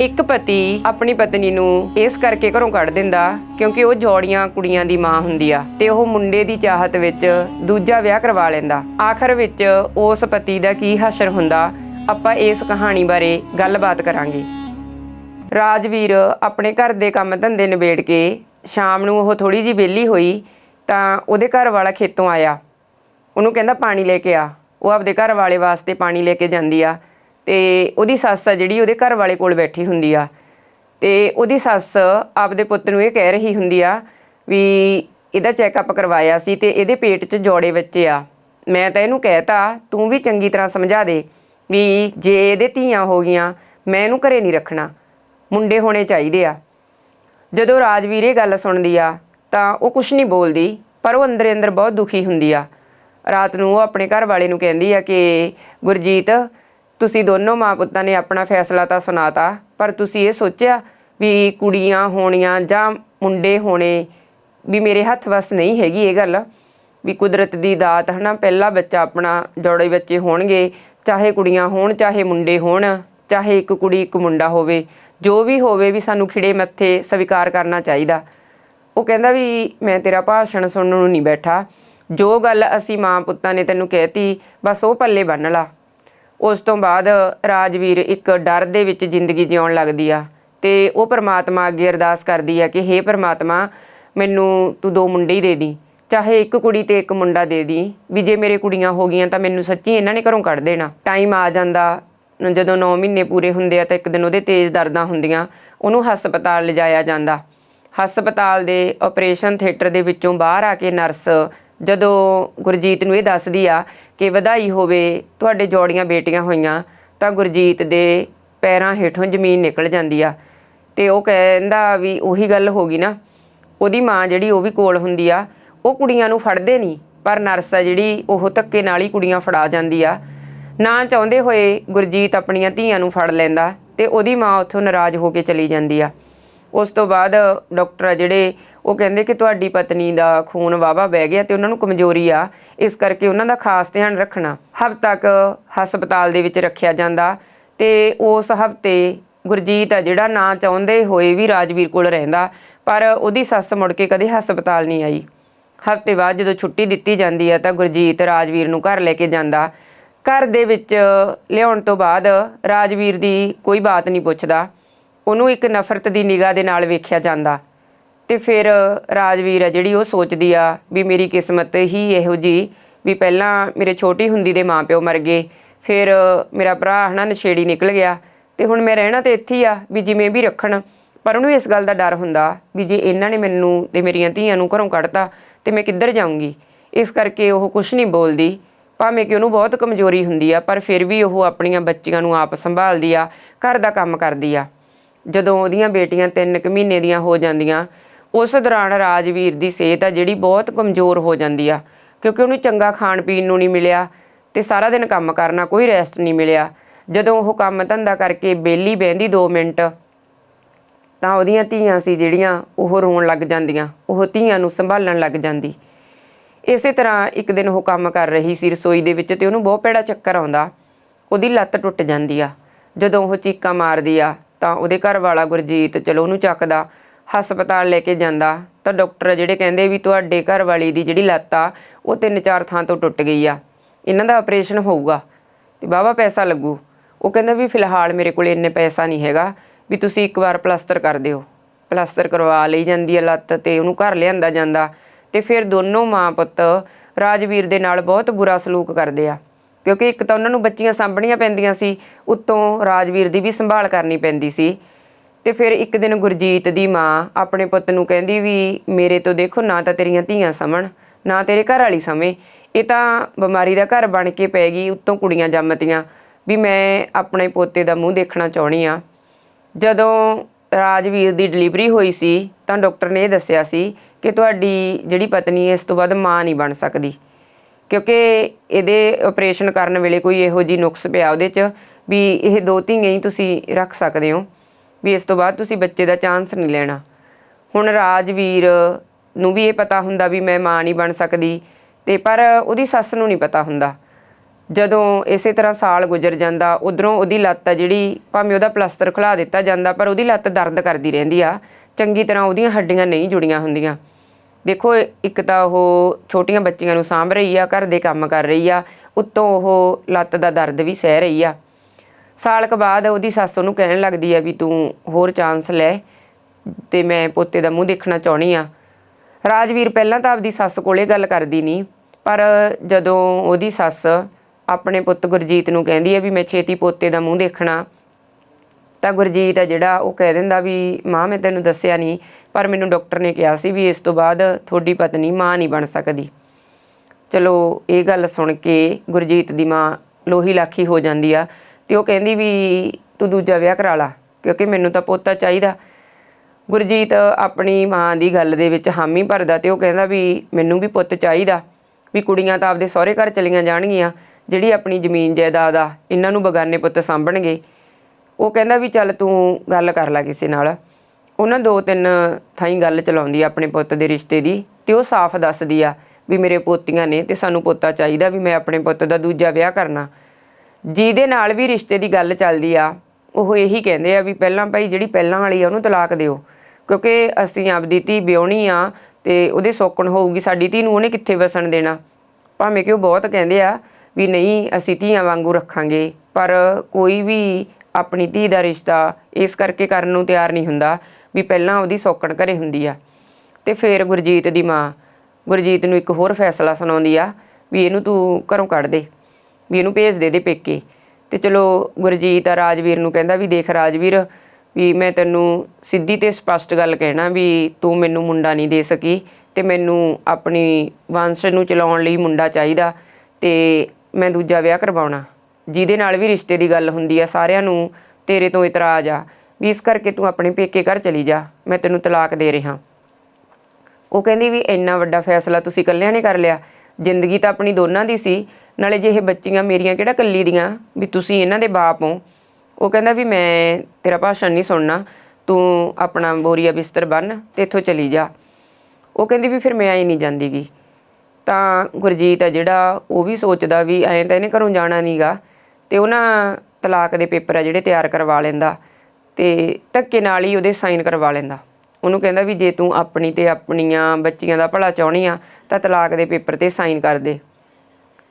ਇੱਕ ਪਤੀ ਆਪਣੀ ਪਤਨੀ ਨੂੰ ਇਸ ਕਰਕੇ ਘਰੋਂ ਕੱਢ ਦਿੰਦਾ ਕਿਉਂਕਿ ਉਹ ਜੋੜੀਆਂ ਕੁੜੀਆਂ ਦੀ ਮਾਂ ਹੁੰਦੀ ਆ ਤੇ ਉਹ ਮੁੰਡੇ ਦੀ ਚਾਹਤ ਵਿੱਚ ਦੂਜਾ ਵਿਆਹ ਕਰਵਾ ਲੈਂਦਾ। ਆਖਰ ਵਿੱਚ ਉਸ ਪਤੀ ਦਾ ਕੀ ਹਸ਼ਰ ਹੁੰਦਾ, ਆਪਾਂ ਇਸ ਕਹਾਣੀ ਬਾਰੇ ਗੱਲਬਾਤ ਕਰਾਂਗੇ। ਰਾਜਵੀਰ ਆਪਣੇ ਘਰ ਦੇ ਕੰਮ ਧੰਦੇ ਨਿਬੇੜ ਕੇ ਸ਼ਾਮ ਨੂੰ ਉਹ ਥੋੜੀ ਜੀ ਵਿਹਲੀ ਹੋਈ ਤਾਂ ਉਹਦੇ ਘਰ ਵਾਲਾ ਖੇਤੋਂ ਆਇਆ। ਉਹਨੂੰ ਕਹਿੰਦਾ ਪਾਣੀ ਲੈ ਕੇ ਆ। ਉਹ ਆਪਦੇ ਘਰ ਵਾਲੇ ਵਾਸਤੇ ਪਾਣੀ ਲੈ ਕੇ ਜਾਂਦੀ ਆ। ਤੇ ਉਹਦੀ ਸੱਸ ਆ ਜਿਹੜੀ ਉਹਦੇ ਘਰ ਵਾਲੇ ਕੋਲ ਬੈਠੀ ਹੁੰਦੀ ਆ। ਤੇ ਉਹਦੀ ਸੱਸ ਆਪਦੇ ਪੁੱਤ ਨੂੰ ਇਹ ਕਹਿ ਰਹੀ ਹੁੰਦੀ ਆ ਵੀ ਇਹਦਾ ਚੈੱਕਅਪ ਕਰਵਾਇਆ ਸੀ ਤੇ ਇਹਦੇ ਪੇਟ 'ਚ ਜੋੜੇ ਬੱਚੇ ਆ। ਮੈਂ ਤਾਂ ਇਹਨੂੰ ਕਹਿਤਾ, ਤੂੰ ਵੀ ਚੰਗੀ ਤਰ੍ਹਾਂ ਸਮਝਾ ਦੇ ਵੀ ਜੇ ਇਹਦੇ ਧੀਆਂ ਹੋ ਗਈਆਂ, ਮੈਂ ਇਹਨੂੰ ਘਰੇ ਨਹੀਂ ਰੱਖਣਾ। ਮੁੰਡੇ ਹੋਣੇ ਚਾਹੀਦੇ ਆ। ਜਦੋਂ ਰਾਜਵੀਰ ਇਹ ਗੱਲ ਸੁਣਦੀ ਆ, ਤਾਂ ਉਹ ਕੁਝ ਨਹੀਂ ਬੋਲਦੀ, ਪਰ ਉਹ ਅੰਦਰ ਅੰਦਰ ਬਹੁਤ ਦੁਖੀ ਹੁੰਦੀ ਆ। ਰਾਤ ਨੂੰ ਉਹ ਆਪਣੇ ਘਰ ਵਾਲੇ ਨੂੰ ਕਹਿੰਦੀ ਆ ਕਿ, ਗੁਰਜੀਤ ਤੁਸੀਂ ਦੋਨੋਂ ਮਾਂ ਪੁੱਤਾਂ ਨੇ ਆਪਣਾ ਫੈਸਲਾ ਤਾਂ ਸੁਣਾਤਾ, ਪਰ ਤੁਸੀਂ ਇਹ ਸੋਚਿਆ ਵੀ ਕੁੜੀਆਂ ਹੋਣੀਆਂ ਜਾਂ ਮੁੰਡੇ ਹੋਣੇ ਵੀ ਮੇਰੇ ਹੱਥ ਵਸ ਨਹੀਂ ਹੈਗੀ ਇਹ ਗੱਲ, ਵੀ ਕੁਦਰਤ ਦੀ ਦਾਤ ਹਨਾ, ਪਹਿਲਾ ਬੱਚਾ ਆਪਣਾ ਜੋੜੇ ਬੱਚੇ ਹੋਣਗੇ, ਚਾਹੇ ਕੁੜੀਆਂ ਹੋਣ, ਚਾਹੇ ਮੁੰਡੇ ਹੋਣ, ਚਾਹੇ ਇੱਕ ਕੁੜੀ ਇੱਕ ਮੁੰਡਾ ਹੋਵੇ, ਜੋ ਵੀ ਹੋਵੇ ਵੀ ਸਾਨੂੰ ਖਿੜੇ ਮੱਥੇ ਸਵੀਕਾਰ ਕਰਨਾ ਚਾਹੀਦਾ। ਉਹ ਕਹਿੰਦਾ ਵੀ ਮੈਂ ਤੇਰਾ ਭਾਸ਼ਣ ਸੁਣਨ ਨੂੰ ਨਹੀਂ ਬੈਠਾ, ਜੋ ਗੱਲ ਅਸੀਂ ਮਾਂ ਪੁੱਤਾਂ ਨੇ ਤੈਨੂੰ ਕਹਿਤੀ, ਬਸ ਉਹ ਪੱਲੇ ਬੰਨ ਲਾ। ਉਸ ਤੋਂ ਬਾਅਦ ਰਾਜਵੀਰ ਇੱਕ ਡਰ ਦੇ ਵਿੱਚ ਜ਼ਿੰਦਗੀ ਜਿਉਣ ਲੱਗਦੀ ਆ ਤੇ ਉਹ ਪ੍ਰਮਾਤਮਾ ਅੱਗੇ ਅਰਦਾਸ ਕਰਦੀ ਆ ਕਿ, ਹੇ ਪ੍ਰਮਾਤਮਾ, ਮੈਨੂੰ ਤੂੰ ਦੋ ਮੁੰਡੇ ਹੀ ਦੇ ਦੀ। ਚਾਹੇ ਇੱਕ ਕੁੜੀ ਤੇ ਇੱਕ ਮੁੰਡਾ ਦੇ ਦੀ। ਵੀ ਜੇ ਮੇਰੇ ਕੁੜੀਆਂ ਹੋ ਗਈਆਂ ਤਾਂ ਮੈਨੂੰ ਸੱਚੀ ਇਹਨਾਂ ਨੇ ਘਰੋਂ ਕੱਢ ਦੇਣਾ। ਟਾਈਮ ਆ ਜਾਂਦਾ। ਜਦੋਂ 9 ਮਹੀਨੇ ਪੂਰੇ ਹੁੰਦੇ ਆ ਤਾਂ ਇੱਕ ਦਿਨ ਉਹਦੇ ਤੇਜ਼ ਦਰਦਾਂ ਹੁੰਦੀਆਂ। ਉਹਨੂੰ ਹਸਪਤਾਲ ਲਿਜਾਇਆ ਜਾਂਦਾ। ਹਸਪਤਾਲ ਦੇ ਆਪਰੇਸ਼ਨ ਥੀਏਟਰ ਦੇ ਵਿੱਚੋਂ ਬਾਹਰ ਆ ਕੇ ਨਰਸ ਜਦੋਂ ਗੁਰਜੀਤ ਨੂੰ ਇਹ ਦੱਸਦੀ ਆ ਕਿ ਵਧਾਈ ਹੋਵੇ, ਤੁਹਾਡੇ ਜੋੜੀਆਂ ਬੇਟੀਆਂ ਹੋਈਆਂ, ਤਾਂ ਗੁਰਜੀਤ ਦੇ ਪੈਰਾਂ ਹੇਠੋਂ ਜ਼ਮੀਨ ਨਿਕਲ ਜਾਂਦੀ ਆ। ਤੇ ਉਹ ਕਹਿੰਦਾ ਵੀ ਉਹੀ ਗੱਲ ਹੋ ਗਈ ਨਾ, ਉਹਦੀ ਮਾਂ ਜਿਹੜੀ ਉਹ ਵੀ ਕੋਲ ਹੁੰਦੀ ਆ, ਉਹ ਕੁੜੀਆਂ ਨੂੰ ਫੜਦੇ ਨਹੀਂ, ਪਰ ਨਰਸ ਆ ਜਿਹੜੀ, ਉਹ ਧੱਕੇ ਨਾਲ ਹੀ ਕੁੜੀਆਂ ਫੜਾ ਜਾਂਦੀ ਆ। ਨਾ ਚਾਹੁੰਦੇ ਹੋਏ ਗੁਰਜੀਤ ਆਪਣੀਆਂ ਧੀਆਂ ਨੂੰ ਫੜ ਲੈਂਦਾ ਤੇ ਉਹਦੀ ਮਾਂ ਉੱਥੋਂ ਨਾਰਾਜ਼ ਹੋ ਕੇ ਚਲੀ ਜਾਂਦੀ ਆ। ਉਸ ਤੋਂ ਬਾਅਦ ਡਾਕਟਰ ਆ ਜਿਹੜੇ, ਉਹ ਕਹਿੰਦੇ ਕਿ ਤੁਹਾਡੀ ਪਤਨੀ ਦਾ ਖੂਨ ਵਾਵਾ ਬਹਿ ਗਿਆ ਤੇ ਉਹਨਾਂ ਨੂੰ ਕਮਜ਼ੋਰੀ ਆ, ਇਸ ਕਰਕੇ ਉਹਨਾਂ ਦਾ ਖਾਸ ਧਿਆਨ ਰੱਖਣਾ। ਹਫ਼ਤਾ ਤੱਕ ਹਸਪਤਾਲ ਦੇ ਵਿੱਚ ਰੱਖਿਆ ਜਾਂਦਾ ਤੇ ਉਸ ਹਫ਼ਤੇ ਗੁਰਜੀਤ ਆ ਜਿਹੜਾ, ਨਾ ਚਾਹੁੰਦੇ ਹੋਏ ਵੀ ਰਾਜਵੀਰ ਕੋਲ ਰਹਿੰਦਾ, ਪਰ ਉਹਦੀ ਸੱਸ ਮੁੜ ਕੇ ਕਦੇ ਹਸਪਤਾਲ ਨਹੀਂ ਆਈ। ਹਫ਼ਤੇ ਬਾਅਦ ਜਦੋਂ ਛੁੱਟੀ ਦਿੱਤੀ ਜਾਂਦੀ ਹੈ ਤਾਂ ਗੁਰਜੀਤ ਰਾਜਵੀਰ ਨੂੰ ਘਰ ਲੈ ਕੇ ਜਾਂਦਾ। ਘਰ ਦੇ ਵਿੱਚ ਲਿਆਉਣ ਤੋਂ ਬਾਅਦ ਰਾਜਵੀਰ ਦੀ ਕੋਈ ਬਾਤ ਨਹੀਂ ਪੁੱਛਦਾ। ਉਹਨੂੰ ਇੱਕ ਨਫ਼ਰਤ ਦੀ ਨਿਗਾਹ ਦੇ ਨਾਲ ਵੇਖਿਆ ਜਾਂਦਾ। ਤੇ ਫਿਰ ਰਾਜਵੀਰ ਆ ਜਿਹੜੀ ਉਹ ਸੋਚਦੀ ਆ ਵੀ ਮੇਰੀ ਕਿਸਮਤ ਹੀ ਇਹੋ ਜੀ ਵੀ ਪਹਿਲਾਂ ਮੇਰੇ ਛੋਟੀ ਹੁੰਦੀ ਦੇ ਮਾਪਿਓ ਮਰ ਗਏ, ਫਿਰ ਮੇਰਾ ਭਰਾ ਹਨਾ ਨਸ਼ੇੜੀ ਨਿਕਲ ਗਿਆ ਤੇ ਹੁਣ ਮੈਂ ਰਹਿਣਾ ਤੇ ਇੱਥੇ ਹੀ ਆ ਵੀ ਜਿਵੇਂ ਵੀ ਰੱਖਣ। ਪਰ ਉਹਨੂੰ ਇਸ ਗੱਲ ਦਾ ਡਰ ਹੁੰਦਾ ਵੀ ਜੇ ਇਹਨਾਂ ਨੇ ਮੈਨੂੰ ਤੇ ਮੇਰੀਆਂ ਧੀਆਂ ਨੂੰ ਘਰੋਂ ਕੱਢਤਾ ਤੇ ਮੈਂ ਕਿੱਧਰ ਜਾਊਂਗੀ। ਇਸ ਕਰਕੇ ਉਹ ਕੁਝ ਨਹੀਂ ਬੋਲਦੀ। ਭਾਵੇਂ ਕਿ ਉਹਨੂੰ ਬਹੁਤ ਕਮਜ਼ੋਰੀ ਹੁੰਦੀ ਆ, ਪਰ ਫਿਰ ਵੀ ਉਹ ਆਪਣੀਆਂ ਬੱਚੀਆਂ ਨੂੰ ਆਪ ਸੰਭਾਲਦੀ ਆ, ਘਰ ਦਾ ਕੰਮ ਕਰਦੀ ਆ। ਜਦੋਂ ਉਹਦੀਆਂ ਬੇਟੀਆਂ 3 ਕੁ ਮਹੀਨੇ ਦੀਆਂ ਹੋ ਜਾਂਦੀਆਂ, ਉਸ ਦੌਰਾਨ ਰਾਜਵੀਰ ਦੀ ਸਿਹਤ ਆ ਜਿਹੜੀ ਬਹੁਤ ਕਮਜ਼ੋਰ ਹੋ ਜਾਂਦੀ ਆ, ਕਿਉਂਕਿ ਉਹਨੂੰ ਚੰਗਾ ਖਾਣ ਪੀਣ ਨੂੰ ਨਹੀਂ ਮਿਲਿਆ ਤੇ ਸਾਰਾ ਦਿਨ ਕੰਮ ਕਰਨਾ, ਕੋਈ ਰੈਸਟ ਨਹੀਂ ਮਿਲਿਆ। ਜਦੋਂ ਉਹ ਕੰਮ ਧੰਦਾ ਕਰਕੇ ਬੇਲੀ ਬਹਿੰਦੀ 2 ਮਿੰਟ, ਤਾਂ ਉਹਦੀਆਂ ਧੀਆਂ ਸੀ ਜਿਹੜੀਆਂ ਉਹ ਰੋਣ ਲੱਗ ਜਾਂਦੀਆਂ, ਉਹ ਧੀਆਂ ਨੂੰ ਸੰਭਾਲਣ ਲੱਗ ਜਾਂਦੀ। ਇਸੇ ਤਰ੍ਹਾਂ ਇੱਕ ਦਿਨ ਉਹ ਕੰਮ ਕਰ ਰਹੀ ਸੀ ਰਸੋਈ ਦੇ ਵਿੱਚ ਤੇ ਉਹਨੂੰ ਬਹੁਤ ਭੈੜਾ ਚੱਕਰ ਆਉਂਦਾ, ਉਹਦੀ ਲੱਤ ਟੁੱਟ ਜਾਂਦੀ ਆ। ਜਦੋਂ ਉਹ ਚੀਕਾਂ ਮਾਰਦੀ ਆ ਤਾਂ ਉਹਦੇ ਘਰ ਵਾਲਾ ਗੁਰਜੀਤ, ਚਲੋ ਉਹਨੂੰ ਚੱਕਦਾ, ਹਸਪਤਾਲ ਲੈ ਕੇ ਜਾਂਦਾ। ਤਾਂ ਡਾਕਟਰ ਜਿਹੜੇ ਕਹਿੰਦੇ ਵੀ ਤੁਹਾਡੇ ਘਰ ਵਾਲੀ ਦੀ ਜਿਹੜੀ ਲੱਤ ਆ, ਉਹ ਤਿੰਨ ਚਾਰ ਥਾਂ ਤੋਂ ਟੁੱਟ ਗਈ ਆ। ਇਹਨਾਂ ਦਾ ਆਪਰੇਸ਼ਨ ਹੋਊਗਾ ਤੇ ਬਾਬਾ ਪੈਸਾ ਲੱਗੂ। ਉਹ ਕਹਿੰਦਾ ਵੀ ਫਿਲਹਾਲ ਮੇਰੇ ਕੋਲ ਇੰਨੇ ਪੈਸਾ ਨਹੀਂ ਹੈਗਾ ਵੀ ਤੁਸੀਂ ਇੱਕ ਵਾਰ ਪਲਾਸਟਰ ਕਰ ਦਿਓ। ਪਲਾਸਟਰ ਕਰਵਾ ਲਈ ਜਾਂਦੀ ਹੈ ਲੱਤ ਤੇ ਉਹਨੂੰ ਘਰ ਲਿਆਂਦਾ ਜਾਂਦਾ ਤੇ ਫਿਰ ਦੋਨੋਂ ਮਾਂ ਪੁੱਤ ਰਾਜਵੀਰ ਦੇ ਨਾਲ ਬਹੁਤ ਬੁਰਾ ਸਲੂਕ ਕਰਦੇ ਆ। ਕਿਉਂਕਿ ਇੱਕ ਤਾਂ ਉਹਨਾਂ ਨੂੰ ਬੱਚੀਆਂ ਸਾਂਭਣੀਆਂ ਪੈਂਦੀਆਂ ਸੀ, ਉੱਤੋਂ ਰਾਜਵੀਰ ਦੀ ਵੀ ਸੰਭਾਲ ਕਰਨੀ ਪੈਂਦੀ ਸੀ। ਤੇ ਫਿਰ ਇੱਕ ਦਿਨ ਗੁਰਜੀਤ ਦੀ ਮਾਂ ਆਪਣੇ ਪੁੱਤ ਨੂੰ ਕਹਿੰਦੀ ਵੀ, ਮੇਰੇ ਤੋਂ ਦੇਖੋ, ਨਾ ਤਾਂ ਤੇਰੀਆਂ ਧੀਆਂ ਸਮਣ ਨਾ ਤੇਰੇ ਘਰ ਵਾਲੀ ਸਮੇਂ ਇਹ ਤਾਂ ਬਿਮਾਰੀ ਦਾ ਘਰ ਬਣ ਕੇ ਪੈ ਗਈ, ਉੱਤੋਂ ਕੁੜੀਆਂ ਜੰਮਤੀਆਂ। ਵੀ ਮੈਂ ਆਪਣੇ ਪੋਤੇ ਦਾ ਮੂੰਹ ਦੇਖਣਾ ਚਾਹਣੀ ਆ ਜਦੋਂ ਰਾਜਵੀਰ ਦੀ ਡਿਲੀਵਰੀ ਹੋਈ ਸੀ, ਤਾਂ ਡਾਕਟਰ ਨੇ ਇਹ ਦੱਸਿਆ ਸੀ ਕਿ ਤੁਹਾਡੀ ਜਿਹੜੀ ਪਤਨੀ ਇਸ ਤੋਂ ਬਾਅਦ ਮਾਂ ਨਹੀਂ ਬਣ ਸਕਦੀ। ਕਿਉਂਕਿ ਇਹਦੇ ਆਪਰੇਸ਼ਨ ਕਰਨ ਵੇਲੇ ਕੋਈ ਇਹੋ ਜੀ ਨੁਕਸ ਪਿਆ ਉਹਦੇ 'ਚ ਵੀ ਇਹ ਦੋ ਧੀਆਂ ਹੀ ਤੁਸੀਂ ਰੱਖ ਸਕਦੇ ਹੋ, ਵੀ ਇਸ ਤੋਂ ਬਾਅਦ ਤੁਸੀਂ ਬੱਚੇ ਦਾ ਚਾਂਸ ਨਹੀਂ ਲੈਣਾ। ਹੁਣ ਰਾਜਵੀਰ ਨੂੰ ਵੀ ਇਹ ਪਤਾ ਹੁੰਦਾ ਵੀ ਮੈਂ ਮਾਂ ਨਹੀਂ ਬਣ ਸਕਦੀ ਤੇ ਪਰ ਉਹਦੀ ਸੱਸ ਨੂੰ ਨਹੀਂ ਪਤਾ ਹੁੰਦਾ। ਜਦੋਂ ਇਸੇ ਤਰ੍ਹਾਂ ਸਾਲ ਗੁਜ਼ਰ ਜਾਂਦਾ, ਉਧਰੋਂ ਉਹਦੀ ਲੱਤ ਆ ਜਿਹੜੀ, ਭਾਵੇਂ ਉਹਦਾ ਪਲਸਤਰ ਖੁਲਾ ਦਿੱਤਾ ਜਾਂਦਾ, ਪਰ ਉਹਦੀ ਲੱਤ ਦਰਦ ਕਰਦੀ ਰਹਿੰਦੀ ਆ। ਚੰਗੀ ਤਰ੍ਹਾਂ ਉਹਦੀਆਂ ਹੱਡੀਆਂ ਨਹੀਂ ਜੁੜੀਆਂ ਹੁੰਦੀਆਂ। ਦੇਖੋ, ਇੱਕ ਤਾਂ ਉਹ ਛੋਟੀਆਂ ਬੱਚੀਆਂ ਨੂੰ ਸਾਂਭ ਰਹੀ ਆ, ਘਰ ਦੇ ਕੰਮ ਕਰ ਰਹੀ ਆ, ਉੱਤੋਂ ਉਹ ਲੱਤ ਦਾ ਦਰਦ ਵੀ ਸਹਿ ਰਹੀ ਆ। ਸਾਲ ਕ ਬਾਅਦ ਉਹਦੀ ਸੱਸ ਉਹਨੂੰ ਕਹਿਣ ਲੱਗਦੀ ਆ ਵੀ ਤੂੰ ਹੋਰ ਚਾਂਸ ਲੈ ਤੇ ਮੈਂ ਪੋਤੇ ਦਾ ਮੂੰਹ ਦੇਖਣਾ ਚਾਹਣੀ ਆ। ਰਾਜਵੀਰ ਪਹਿਲਾਂ ਤਾਂ ਆਪਦੀ ਸੱਸ ਕੋਲੇ ਗੱਲ ਕਰਦੀ ਨਹੀਂ, ਪਰ ਜਦੋਂ ਉਹਦੀ ਸੱਸ ਆਪਣੇ ਪੁੱਤ ਗੁਰਜੀਤ ਨੂੰ ਕਹਿੰਦੀ ਹੈ ਵੀ ਮੈਂ ਛੇਤੀ ਪੋਤੇ ਦਾ ਮੂੰਹ ਦੇਖਣਾ, ਤਾਂ ਗੁਰਜੀਤ ਆ ਜਿਹੜਾ ਉਹ ਕਹਿ ਦਿੰਦਾ ਵੀ, ਮਾਂ, ਮੈਂ ਤੈਨੂੰ ਦੱਸਿਆ ਨਹੀਂ ਪਰ ਮੈਨੂੰ ਡਾਕਟਰ ਨੇ ਕਿਹਾ ਸੀ ਵੀ ਇਸ ਤੋਂ ਬਾਅਦ ਤੁਹਾਡੀ ਪਤਨੀ ਮਾਂ ਨਹੀਂ ਬਣ ਸਕਦੀ। ਚਲੋ, ਇਹ ਗੱਲ ਸੁਣ ਕੇ ਗੁਰਜੀਤ ਦੀ ਮਾਂ ਲੋਹੀ ਲਾਖੀ ਹੋ ਜਾਂਦੀ ਆ ਤੇ ਉਹ ਕਹਿੰਦੀ ਵੀ ਤੂੰ ਦੂਜਾ ਵਿਆਹ ਕਰਾ ਲਾ, ਕਿਉਂਕਿ ਮੈਨੂੰ ਤਾਂ ਪੋਤਾ ਚਾਹੀਦਾ। ਗੁਰਜੀਤ ਆਪਣੀ ਮਾਂ ਦੀ ਗੱਲ ਦੇ ਵਿੱਚ ਹਾਮੀ ਭਰਦਾ ਤੇ ਉਹ ਕਹਿੰਦਾ ਵੀ ਮੈਨੂੰ ਵੀ ਪੁੱਤ ਚਾਹੀਦਾ, ਵੀ ਕੁੜੀਆਂ ਤਾਂ ਆਪਦੇ ਸਹੁਰੇ ਘਰ ਚਲੀਆਂ ਜਾਣਗੀਆਂ, ਜਿਹੜੀ ਆਪਣੀ ਜ਼ਮੀਨ ਜਾਇਦਾਦ ਆ, ਇਹਨਾਂ ਨੂੰ ਬਗਾਨੇ ਪੁੱਤ ਸਾਂਭਣਗੇ। ਉਹ ਕਹਿੰਦਾ ਵੀ ਚੱਲ ਤੂੰ ਗੱਲ ਕਰ ਲੈ ਕਿਸੇ ਨਾਲ। ਉਹਨਾਂ ਦੋ ਤਿੰਨ ਥਾਈਂ ਗੱਲ ਚਲਾਉਂਦੀ ਆ ਆਪਣੇ ਪੁੱਤ ਦੇ ਰਿਸ਼ਤੇ ਦੀ ਤੇ ਉਹ ਸਾਫ਼ ਦੱਸਦੀ ਆ ਵੀ ਮੇਰੇ ਪੋਤੀਆਂ ਨੇ ਤੇ ਸਾਨੂੰ ਪੋਤਾ ਚਾਹੀਦਾ ਵੀ ਮੈਂ ਆਪਣੇ ਪੁੱਤ ਦਾ ਦੂਜਾ ਵਿਆਹ ਕਰਨਾ। ਜਿਹਦੇ ਨਾਲ ਵੀ ਰਿਸ਼ਤੇ ਦੀ ਗੱਲ ਚੱਲਦੀ ਆ, ਉਹ ਇਹੀ ਕਹਿੰਦੇ ਆ ਵੀ ਪਹਿਲਾਂ ਭਾਈ ਜਿਹੜੀ ਪਹਿਲਾਂ ਵਾਲੀ ਆ, ਉਹਨੂੰ ਤਲਾਕ ਦਿਓ। ਕਿਉਂਕਿ ਅਸੀਂ ਆਪਦੀ ਧੀ ਵਿਆਹਣੀ ਆ ਤੇ ਉਹਦੇ ਸੋਕਣ ਹੋਊਗੀ, ਸਾਡੀ ਧੀ ਨੂੰ ਉਹਨੇ ਕਿੱਥੇ ਵਸਣ ਦੇਣਾ? ਭਾਵੇਂ ਕਿ ਉਹ ਬਹੁਤ ਕਹਿੰਦੇ ਆ ਵੀ ਨਹੀਂ, ਅਸੀਂ ਧੀਆਂ ਵਾਂਗੂ ਰੱਖਾਂਗੇ, ਪਰ ਕੋਈ ਵੀ ਆਪਣੀ ਧੀ ਦਾ ਰਿਸ਼ਤਾ ਇਸ ਕਰਕੇ ਕਰਨ ਨੂੰ ਤਿਆਰ ਨਹੀਂ ਹੁੰਦਾ। ਵੀ ਪਹਿਲਾਂ ਉਹਦੀ ਸੌਕਣ ਘਰੇ ਹੁੰਦੀ ਆ। ਤੇ ਫਿਰ ਗੁਰਜੀਤ ਦੀ ਮਾਂ, ਗੁਰਜੀਤ ਨੂੰ ਇੱਕ ਹੋਰ ਫੈਸਲਾ ਸੁਣਾਉਂਦੀ ਆ ਵੀ ਇਹਨੂੰ ਤੂੰ ਘਰੋਂ ਕੱਢ ਦੇ, ਵੀ ਇਹਨੂੰ ਭੇਜ ਦੇ ਦੇ ਪੇਕੇ। ਤੇ ਚਲੋ ਗੁਰਜੀਤ ਆ ਰਾਜਵੀਰ ਨੂੰ ਕਹਿੰਦਾ ਵੀ ਦੇਖ ਰਾਜਵੀਰ, ਵੀ ਮੈਂ ਤੈਨੂੰ ਸਿੱਧੀ ਤੇ ਸਪਸ਼ਟ ਗੱਲ ਕਹਿਣਾ ਵੀ ਤੂੰ ਮੈਨੂੰ ਮੁੰਡਾ ਨਹੀਂ ਦੇ ਸਕੀ ਤੇ ਮੈਨੂੰ ਆਪਣੀ ਵੰਸ਼ ਨੂੰ ਚਲਾਉਣ ਲਈ ਮੁੰਡਾ ਚਾਹੀਦਾ ਤੇ ਮੈਂ ਦੂਜਾ ਵਿਆਹ ਕਰਵਾਉਣਾ। ਜਿਹਦੇ ਨਾਲ ਵੀ ਰਿਸ਼ਤੇ ਦੀ ਗੱਲ ਹੁੰਦੀ ਆ, ਸਾਰਿਆਂ ਨੂੰ ਤੇਰੇ ਤੋਂ ਇਤਰਾਜ਼ ਆ। ਵੀ ਇਸ ਕਰਕੇ ਤੂੰ ਆਪਣੇ ਪੇਕੇ ਘਰ ਚਲੀ ਜਾ, ਮੈਂ ਤੈਨੂੰ ਤਲਾਕ ਦੇ ਰਿਹਾ। ਉਹ ਕਹਿੰਦੀ ਵੀ ਇੰਨਾ ਵੱਡਾ ਫੈਸਲਾ ਤੁਸੀਂ ਇਕੱਲਿਆਂ ਨੇ ਕਰ ਲਿਆ। ਜ਼ਿੰਦਗੀ ਤਾਂ ਆਪਣੀ ਦੋਨਾਂ ਦੀ ਸੀ, ਨਾਲੇ ਜੇ ਇਹ ਬੱਚੀਆਂ ਮੇਰੀਆਂ ਕਿਹੜਾ ਕੱਲੀ ਦੀਆਂ, ਵੀ ਤੁਸੀਂ ਇਹਨਾਂ ਦੇ ਬਾਪ ਹੋ। ਉਹ ਕਹਿੰਦਾ ਵੀ ਮੈਂ ਤੇਰਾ ਭਾਸ਼ਣ ਨਹੀਂ ਸੁਣਨਾ, ਤੂੰ ਆਪਣਾ ਬੋਰੀਆ ਬਿਸਤਰ ਬੰਨ ਤੇ ਇੱਥੋਂ ਚਲੀ ਜਾ। ਉਹ ਕਹਿੰਦੀ ਵੀ ਫਿਰ ਮੈਂ ਆਈ ਨਹੀਂ ਜਾਂਦੀਗੀ। ਤਾਂ ਗੁਰਜੀਤ ਆ ਜਿਹੜਾ, ਉਹ ਵੀ ਸੋਚਦਾ ਵੀ ਐਂ ਤਾਂ ਇਹਨੇ ਘਰੋਂ ਜਾਣਾ ਨਹੀਂਗਾ ਤੇ ਉਹਨਾਂ ਤਲਾਕ ਦੇ ਪੇਪਰ ਆ ਜਿਹੜੇ ਤਿਆਰ ਕਰਵਾ ਲੈਂਦਾ। ਤੇ ਧੱਕੇ ਨਾਲ ਹੀ ਉਹਦੇ ਸਾਈਨ ਕਰਵਾ ਲੈਂਦਾ। ਉਹਨੂੰ ਕਹਿੰਦਾ ਵੀ ਜੇ ਤੂੰ ਆਪਣੀ ਤੇ ਆਪਣੀਆਂ ਬੱਚੀਆਂ ਦਾ ਭਲਾ ਚਾਹਣੀ ਆ, ਤਾਂ ਤਲਾਕ ਦੇ ਪੇਪਰ ਤੇ ਸਾਈਨ ਕਰ ਦੇ।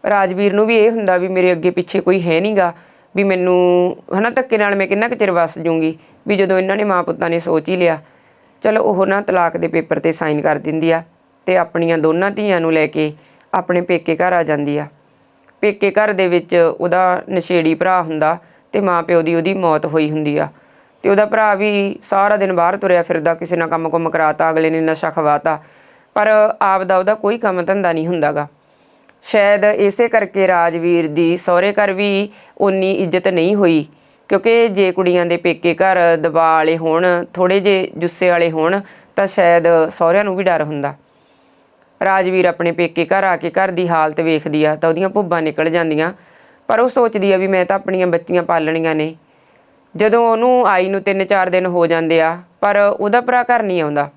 ਰਾਜਵੀਰ ਨੂੰ ਵੀ ਇਹ ਹੁੰਦਾ ਵੀ ਮੇਰੇ ਅੱਗੇ ਪਿੱਛੇ ਕੋਈ ਹੈ ਨਹੀਂਗਾ ਵੀ ਮੈਨੂੰ ਹਨਾ ਧੱਕੇ ਨਾਲ ਮੈਂ ਕਿੰਨਾ ਕੁ ਚਿਰ ਵਸ ਜੂੰਗੀ, ਵੀ ਜਦੋਂ ਇਹਨਾਂ ਨੇ ਮਾਂ ਪੁੱਤਾਂ ਨੇ ਸੋਚ ਹੀ ਲਿਆ, ਚਲੋ ਉਹ ਨਾ ਤਲਾਕ ਦੇ ਪੇਪਰ ਤੇ ਸਾਈਨ ਕਰ ਦਿੰਦੀ ਆ ਤੇ ਆਪਣੀਆਂ ਦੋਨਾਂ ਧੀਆਂ ਨੂੰ ਲੈ ਕੇ ਆਪਣੇ ਪੇਕੇ ਘਰ ਆ ਜਾਂਦੀ ਆ। ਪੇਕੇ ਘਰ ਦੇ ਵਿੱਚ ਉਹਦਾ ਨਸ਼ੇੜੀ ਭਰਾ ਹੁੰਦਾ ਤੇ ਮਾਂ ਪਿਓ ਦੀ ਉਹਦੀ ਮੌਤ ਹੋਈ ਹੁੰਦੀ ਆ। ਤੇ ਉਹਦਾ ਭਰਾ ਵੀ ਸਾਰਾ ਦਿਨ ਬਾਹਰ ਤੁਰਿਆ ਫਿਰਦਾ, ਕਿਸੇ ਨਾਲ ਕੰਮ ਕੁੰਮ ਕਰਾਤਾ, ਅਗਲੇ ਨੇ ਨਸ਼ਾ ਖਵਾਤਾ। ਪਰ ਆਪ ਦਾ ਉਹਦਾ ਕੋਈ ਕੰਮ ਧੰਦਾ ਨਹੀਂ ਹੁੰਦਾਗਾ। ਸ਼ਾਇਦ ਇਸੇ ਕਰਕੇ ਰਾਜਵੀਰ ਦੀ ਸਹੁਰੇ ਘਰ ਵੀ ਉਨੀ ਇੱਜ਼ਤ ਨਹੀਂ ਹੋਈ, ਕਿਉਂਕਿ ਜੇ ਕੁੜੀਆਂ ਦੇ ਪੇਕੇ ਘਰ ਦਬਾ ਵਾਲੇ ਹੋਣ ਥੋੜੇ ਜੇ ਜੁੱਸੇ ਵਾਲੇ ਹੋਣ, ਤਾਂ ਸ਼ਾਇਦ ਸਹੁਰਿਆਂ ਨੂੰ ਵੀ ਡਰ ਹੁੰਦਾ। ਰਾਜਵੀਰ ਆਪਣੇ ਪੇਕੇ ਘਰ ਆ ਕੇ ਘਰ ਦੀ ਹਾਲਤ ਵੇਖਦੀ ਆ, ਤਾਂ ਉਹਦੀਆਂ ਭੁੱਬਾਂ ਨਿਕਲ ਜਾਂਦੀਆਂ। ਪਰ ਉਹ ਸੋਚਦੀ ਆ ਵੀ ਮੈਂ ਤਾਂ ਆਪਣੀਆਂ ਬੱਚੀਆਂ ਪਾਲਣੀਆਂ ਨੇ। ਜਦੋਂ ਉਹਨੂੰ ਆਈ ਨੂੰ 3-4 ਦਿਨ ਹੋ ਜਾਂਦੇ ਆ, ਪਰ ਉਹਦਾ ਭਰਾ ਘਰ ਨਹੀਂ ਆਉਂਦਾ।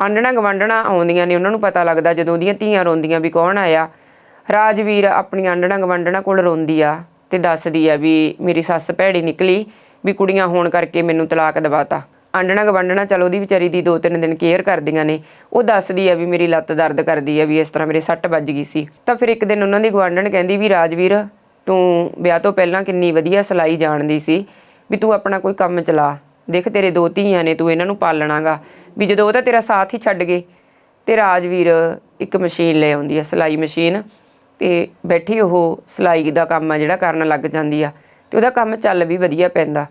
ਆਂਡਣਾ ਗਵੰਡਣਾ ਆਉਂਦੀਆਂ ਨੇ, ਉਹਨਾਂ ਨੂੰ ਪਤਾ ਲੱਗਦਾ ਜਦੋਂ ਉਹਦੀਆਂ ਧੀਆਂ ਰੋਂਦੀਆਂ ਵੀ ਕੌਣ ਆਇਆ। ਰਾਜਵੀਰ ਆਪਣੀ ਆਂਡਣਾ ਗਵੰਡਣਾ ਕੋਲ ਰੋਂਦੀ ਆ ਤੇ ਦੱਸਦੀ ਆ ਵੀ ਮੇਰੀ ਸੱਸ ਭੈੜੀ ਨਿਕਲੀ, ਵੀ ਕੁੜੀਆਂ ਹੋਣ ਕਰਕੇ ਮੈਨੂੰ ਤਲਾਕ ਦਵਾਤਾ। ਆਂਡਣਾ ਗਵੰਡਣਾ ਚਲੋ ਉਹਦੀ ਵਿਚਾਰੀ ਦੀ ਦੋ ਤਿੰਨ ਦਿਨ ਕੇਅਰ ਕਰਦੀਆਂ ਨੇ। ਉਹ ਦੱਸਦੀ ਆ ਵੀ ਮੇਰੀ ਲੱਤ ਦਰਦ ਕਰਦੀ ਆ, ਵੀ ਇਸ ਤਰ੍ਹਾਂ ਮੇਰੇ ਸੱਟ ਵੱਜ ਗਈ ਸੀ। ਤਾਂ ਫਿਰ ਇੱਕ ਦਿਨ ਉਹਨਾਂ ਦੀ ਗਵਾਂਢਣ ਕਹਿੰਦੀ ਵੀ, ਰਾਜਵੀਰ, ਤੂੰ ਵਿਆਹ ਤੋਂ ਪਹਿਲਾਂ ਕਿੰਨੀ ਵਧੀਆ ਸਿਲਾਈ ਜਾਣਦੀ ਸੀ? ਵੀ ਤੂੰ ਆਪਣਾ ਕੋਈ ਕੰਮ ਚਲਾ। ਦੇਖ ਤੇਰੇ ਦੋ ਧੀਆਂ ਨੇ, ਤੂੰ ਇਹਨਾਂ ਨੂੰ ਪਾਲਣਾਗਾ। ਵੀ ਜਦੋਂ ਉਹ ਤਾਂ ਤੇਰਾ ਸਾਥ ਹੀ ਛੱਡ ਗਏ, ਤੇ ਰਾਜਵੀਰ ਇੱਕ ਮਸ਼ੀਨ ਲੈ ਆਉਂਦੀ ਆ, ਸਿਲਾਈ ਮਸ਼ੀਨ, ਤੇ ਬੈਠੀ ਉਹ ਸਿਲਾਈ ਦਾ ਕੰਮ ਆ ਜਿਹੜਾ ਕਰਨ ਲੱਗ ਜਾਂਦੀ ਆ, ਤੇ ਉਹਦਾ ਕੰਮ ਚੱਲ ਵੀ ਵਧੀਆ ਪੈਂਦਾ।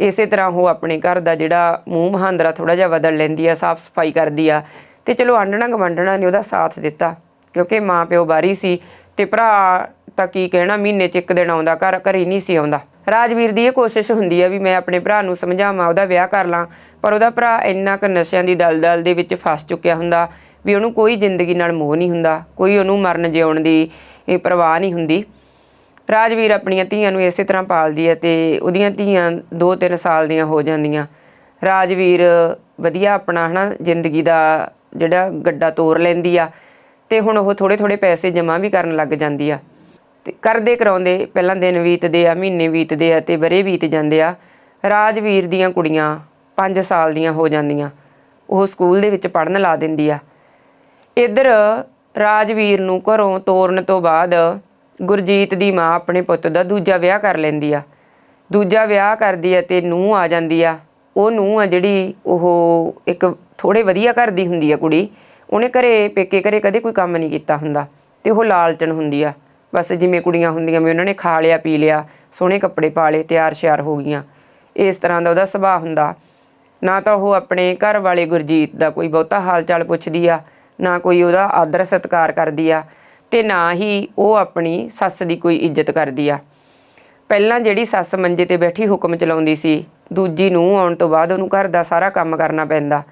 ਇਸੇ ਤਰ੍ਹਾਂ ਉਹ ਆਪਣੇ ਘਰ ਦਾ ਜਿਹੜਾ ਮੂੰਹ ਮਹਾਂਦਰਾ ਥੋੜਾ ਜਿਹਾ ਬਦਲ ਲੈਂਦੀ ਆ, ਸਾਫ਼ ਸਫ਼ਾਈ ਕਰਦੀ ਆ, ਤੇ ਚਲੋ ਆਂਡਣਾ ਗਵੰਡਣਾ ਨੇ ਉਹਦਾ ਸਾਥ ਦਿੱਤਾ, ਕਿਉਂਕਿ ਮਾਂ ਪਿਓ ਬਾਰੀ ਸੀ, ਤੇ ਭਰਾ ਤਾਂ ਕੀ ਕਹਿਣਾ, ਮਹੀਨੇ ਚ ਇੱਕ ਦਿਨ ਆਉਂਦਾ, ਘਰ ਘਰੇ ਨਹੀਂ ਸੀ ਆਉਂਦਾ। ਰਾਜਵੀਰ ਦੀ ਇਹ ਕੋਸ਼ਿਸ਼ ਹੁੰਦੀ ਆ ਵੀ ਮੈਂ ਆਪਣੇ ਭਰਾ ਨੂੰ ਸਮਝਾਵਾਂ, ਉਹਦਾ ਵਿਆਹ ਕਰ ਲਾਂ, ਪਰ ਉਹਦਾ ਭਰਾ ਇੰਨਾ ਕੁ ਨਸ਼ਿਆਂ ਦੀ ਦਲਦਲ ਦੇ ਵਿੱਚ ਫਸ ਚੁੱਕਿਆ ਹੁੰਦਾ ਵੀ ਉਹਨੂੰ ਕੋਈ ਜ਼ਿੰਦਗੀ ਨਾਲ ਮੋਹ ਨਹੀਂ ਹੁੰਦਾ, ਕੋਈ ਉਹਨੂੰ ਮਰਨ ਜਿਉਣ ਦੀ ਪਰਵਾਹ ਨਹੀਂ ਹੁੰਦੀ। ਰਾਜਵੀਰ ਆਪਣੀਆਂ ਧੀਆਂ ਨੂੰ ਇਸੇ ਤਰ੍ਹਾਂ ਪਾਲਦੀ ਹੈ ਤੇ ਉਹਦੀਆਂ ਧੀਆਂ 2-3 ਸਾਲ ਦੀਆਂ ਹੋ ਜਾਂਦੀਆਂ। ਰਾਜਵੀਰ ਵਧੀਆ ਆਪਣਾ ਹਨਾ, ਜ਼ਿੰਦਗੀ ਦਾ ਜਿਹੜਾ ਗੱਡਾ ਤੋਰ ਲੈਂਦੀ ਆ ਤੇ ਹੁਣ ਉਹ ਥੋੜੇ ਥੋੜੇ ਪੈਸੇ ਜਮ੍ਹਾਂ ਵੀ ਕਰਨ ਲੱਗ ਜਾਂਦੀ ਆ। ਤੇ ਕਰਦੇ ਕਰਾਉਂਦੇ, ਪਹਿਲਾਂ ਦਿਨ ਬੀਤਦੇ ਆ, ਮਹੀਨੇ ਬੀਤਦੇ ਆ ਤੇ ਬਰੇ ਬੀਤ ਜਾਂਦੇ ਆ। ਰਾਜਵੀਰ ਦੀਆਂ ਕੁੜੀਆਂ 5 ਸਾਲ ਦੀਆਂ ਹੋ ਜਾਂਦੀਆਂ। ਉਹ ਸਕੂਲ ਦੇ ਵਿੱਚ ਪੜਨ ਲਾ ਦਿੰਦੀ ਆ। ਇੱਧਰ ਰਾਜਵੀਰ ਨੂੰ ਘਰੋਂ ਤੋਰਨ ਤੋਂ ਬਾਅਦ ਗੁਰਜੀਤ ਦੀ ਮਾਂ ਆਪਣੇ ਪੁੱਤ ਦਾ ਦੂਜਾ ਵਿਆਹ ਕਰ ਲੈਂਦੀ ਆ। ਦੂਜਾ ਵਿਆਹ ਕਰਦੀ ਆ ਤੇ ਨੂੰਹ ਆ ਜਾਂਦੀ ਆ। ਉਹ ਨੂੰਹ ਆ ਜਿਹੜੀ ਉਹ ਇੱਕ ਥੋੜੇ ਵਧੀਆ ਘਰ ਦੀ ਹੁੰਦੀ ਆ ਕੁੜੀ। ਉਹਨੇ ਘਰੇ, ਪੇਕੇ ਘਰੇ ਕਦੇ ਕੋਈ ਕੰਮ ਨਹੀਂ ਕੀਤਾ ਹੁੰਦਾ। ਤੇ ਉਹ ਲਾਲਚਣ ਹੁੰਦੀ ਆ। ਬਸ ਜਿਵੇਂ ਕੁੜੀਆਂ ਹੁੰਦੀਆਂ ਵੀ ਉਹਨਾਂ ਨੇ ਖਾ ਲਿਆ, ਪੀ ਲਿਆ, ਸੋਹਣੇ ਕੱਪੜੇ ਪਾ ਲਏ ਤਿਆਰ ਸ਼ਿਆਰ ਹੋ ਗਈਆਂ। ਇਸ ਤਰ੍ਹਾਂ ਦਾ ਉਹਦਾ ਸੁਭਾਅ ਹੁੰਦਾ। ਨਾ ਤਾਂ ਉਹ ਆਪਣੇ ਘਰ ਵਾਲੇ ਗੁਰਜੀਤ ਦਾ ਕੋਈ ਬਹੁਤਾ ਹਾਲ ਚਾਲ ਪੁੱਛਦੀ ਆ, ਨਾ ਕੋਈ ਉਹਦਾ ਆਦਰ ਸਤਿਕਾਰ ਕਰਦੀ ਆ ਤੇ ਨਾ ਹੀ ਉਹ ਆਪਣੀ ਸੱਸ ਦੀ ਕੋਈ ਇੱਜ਼ਤ ਕਰਦੀ ਆ। ਪਹਿਲਾਂ ਜਿਹੜੀ ਸੱਸ ਮੰਜੇ ਤੇ ਬੈਠੀ ਹੁਕਮ ਚਲਾਉਂਦੀ ਸੀ, ਦੂਜੀ ਨੂੰ ਆਉਣ ਤੋਂ ਬਾਅਦ ਉਹਨੂੰ ਘਰ ਦਾ ਸਾਰਾ ਕੰਮ ਕਰਨਾ ਪੈਂਦਾ।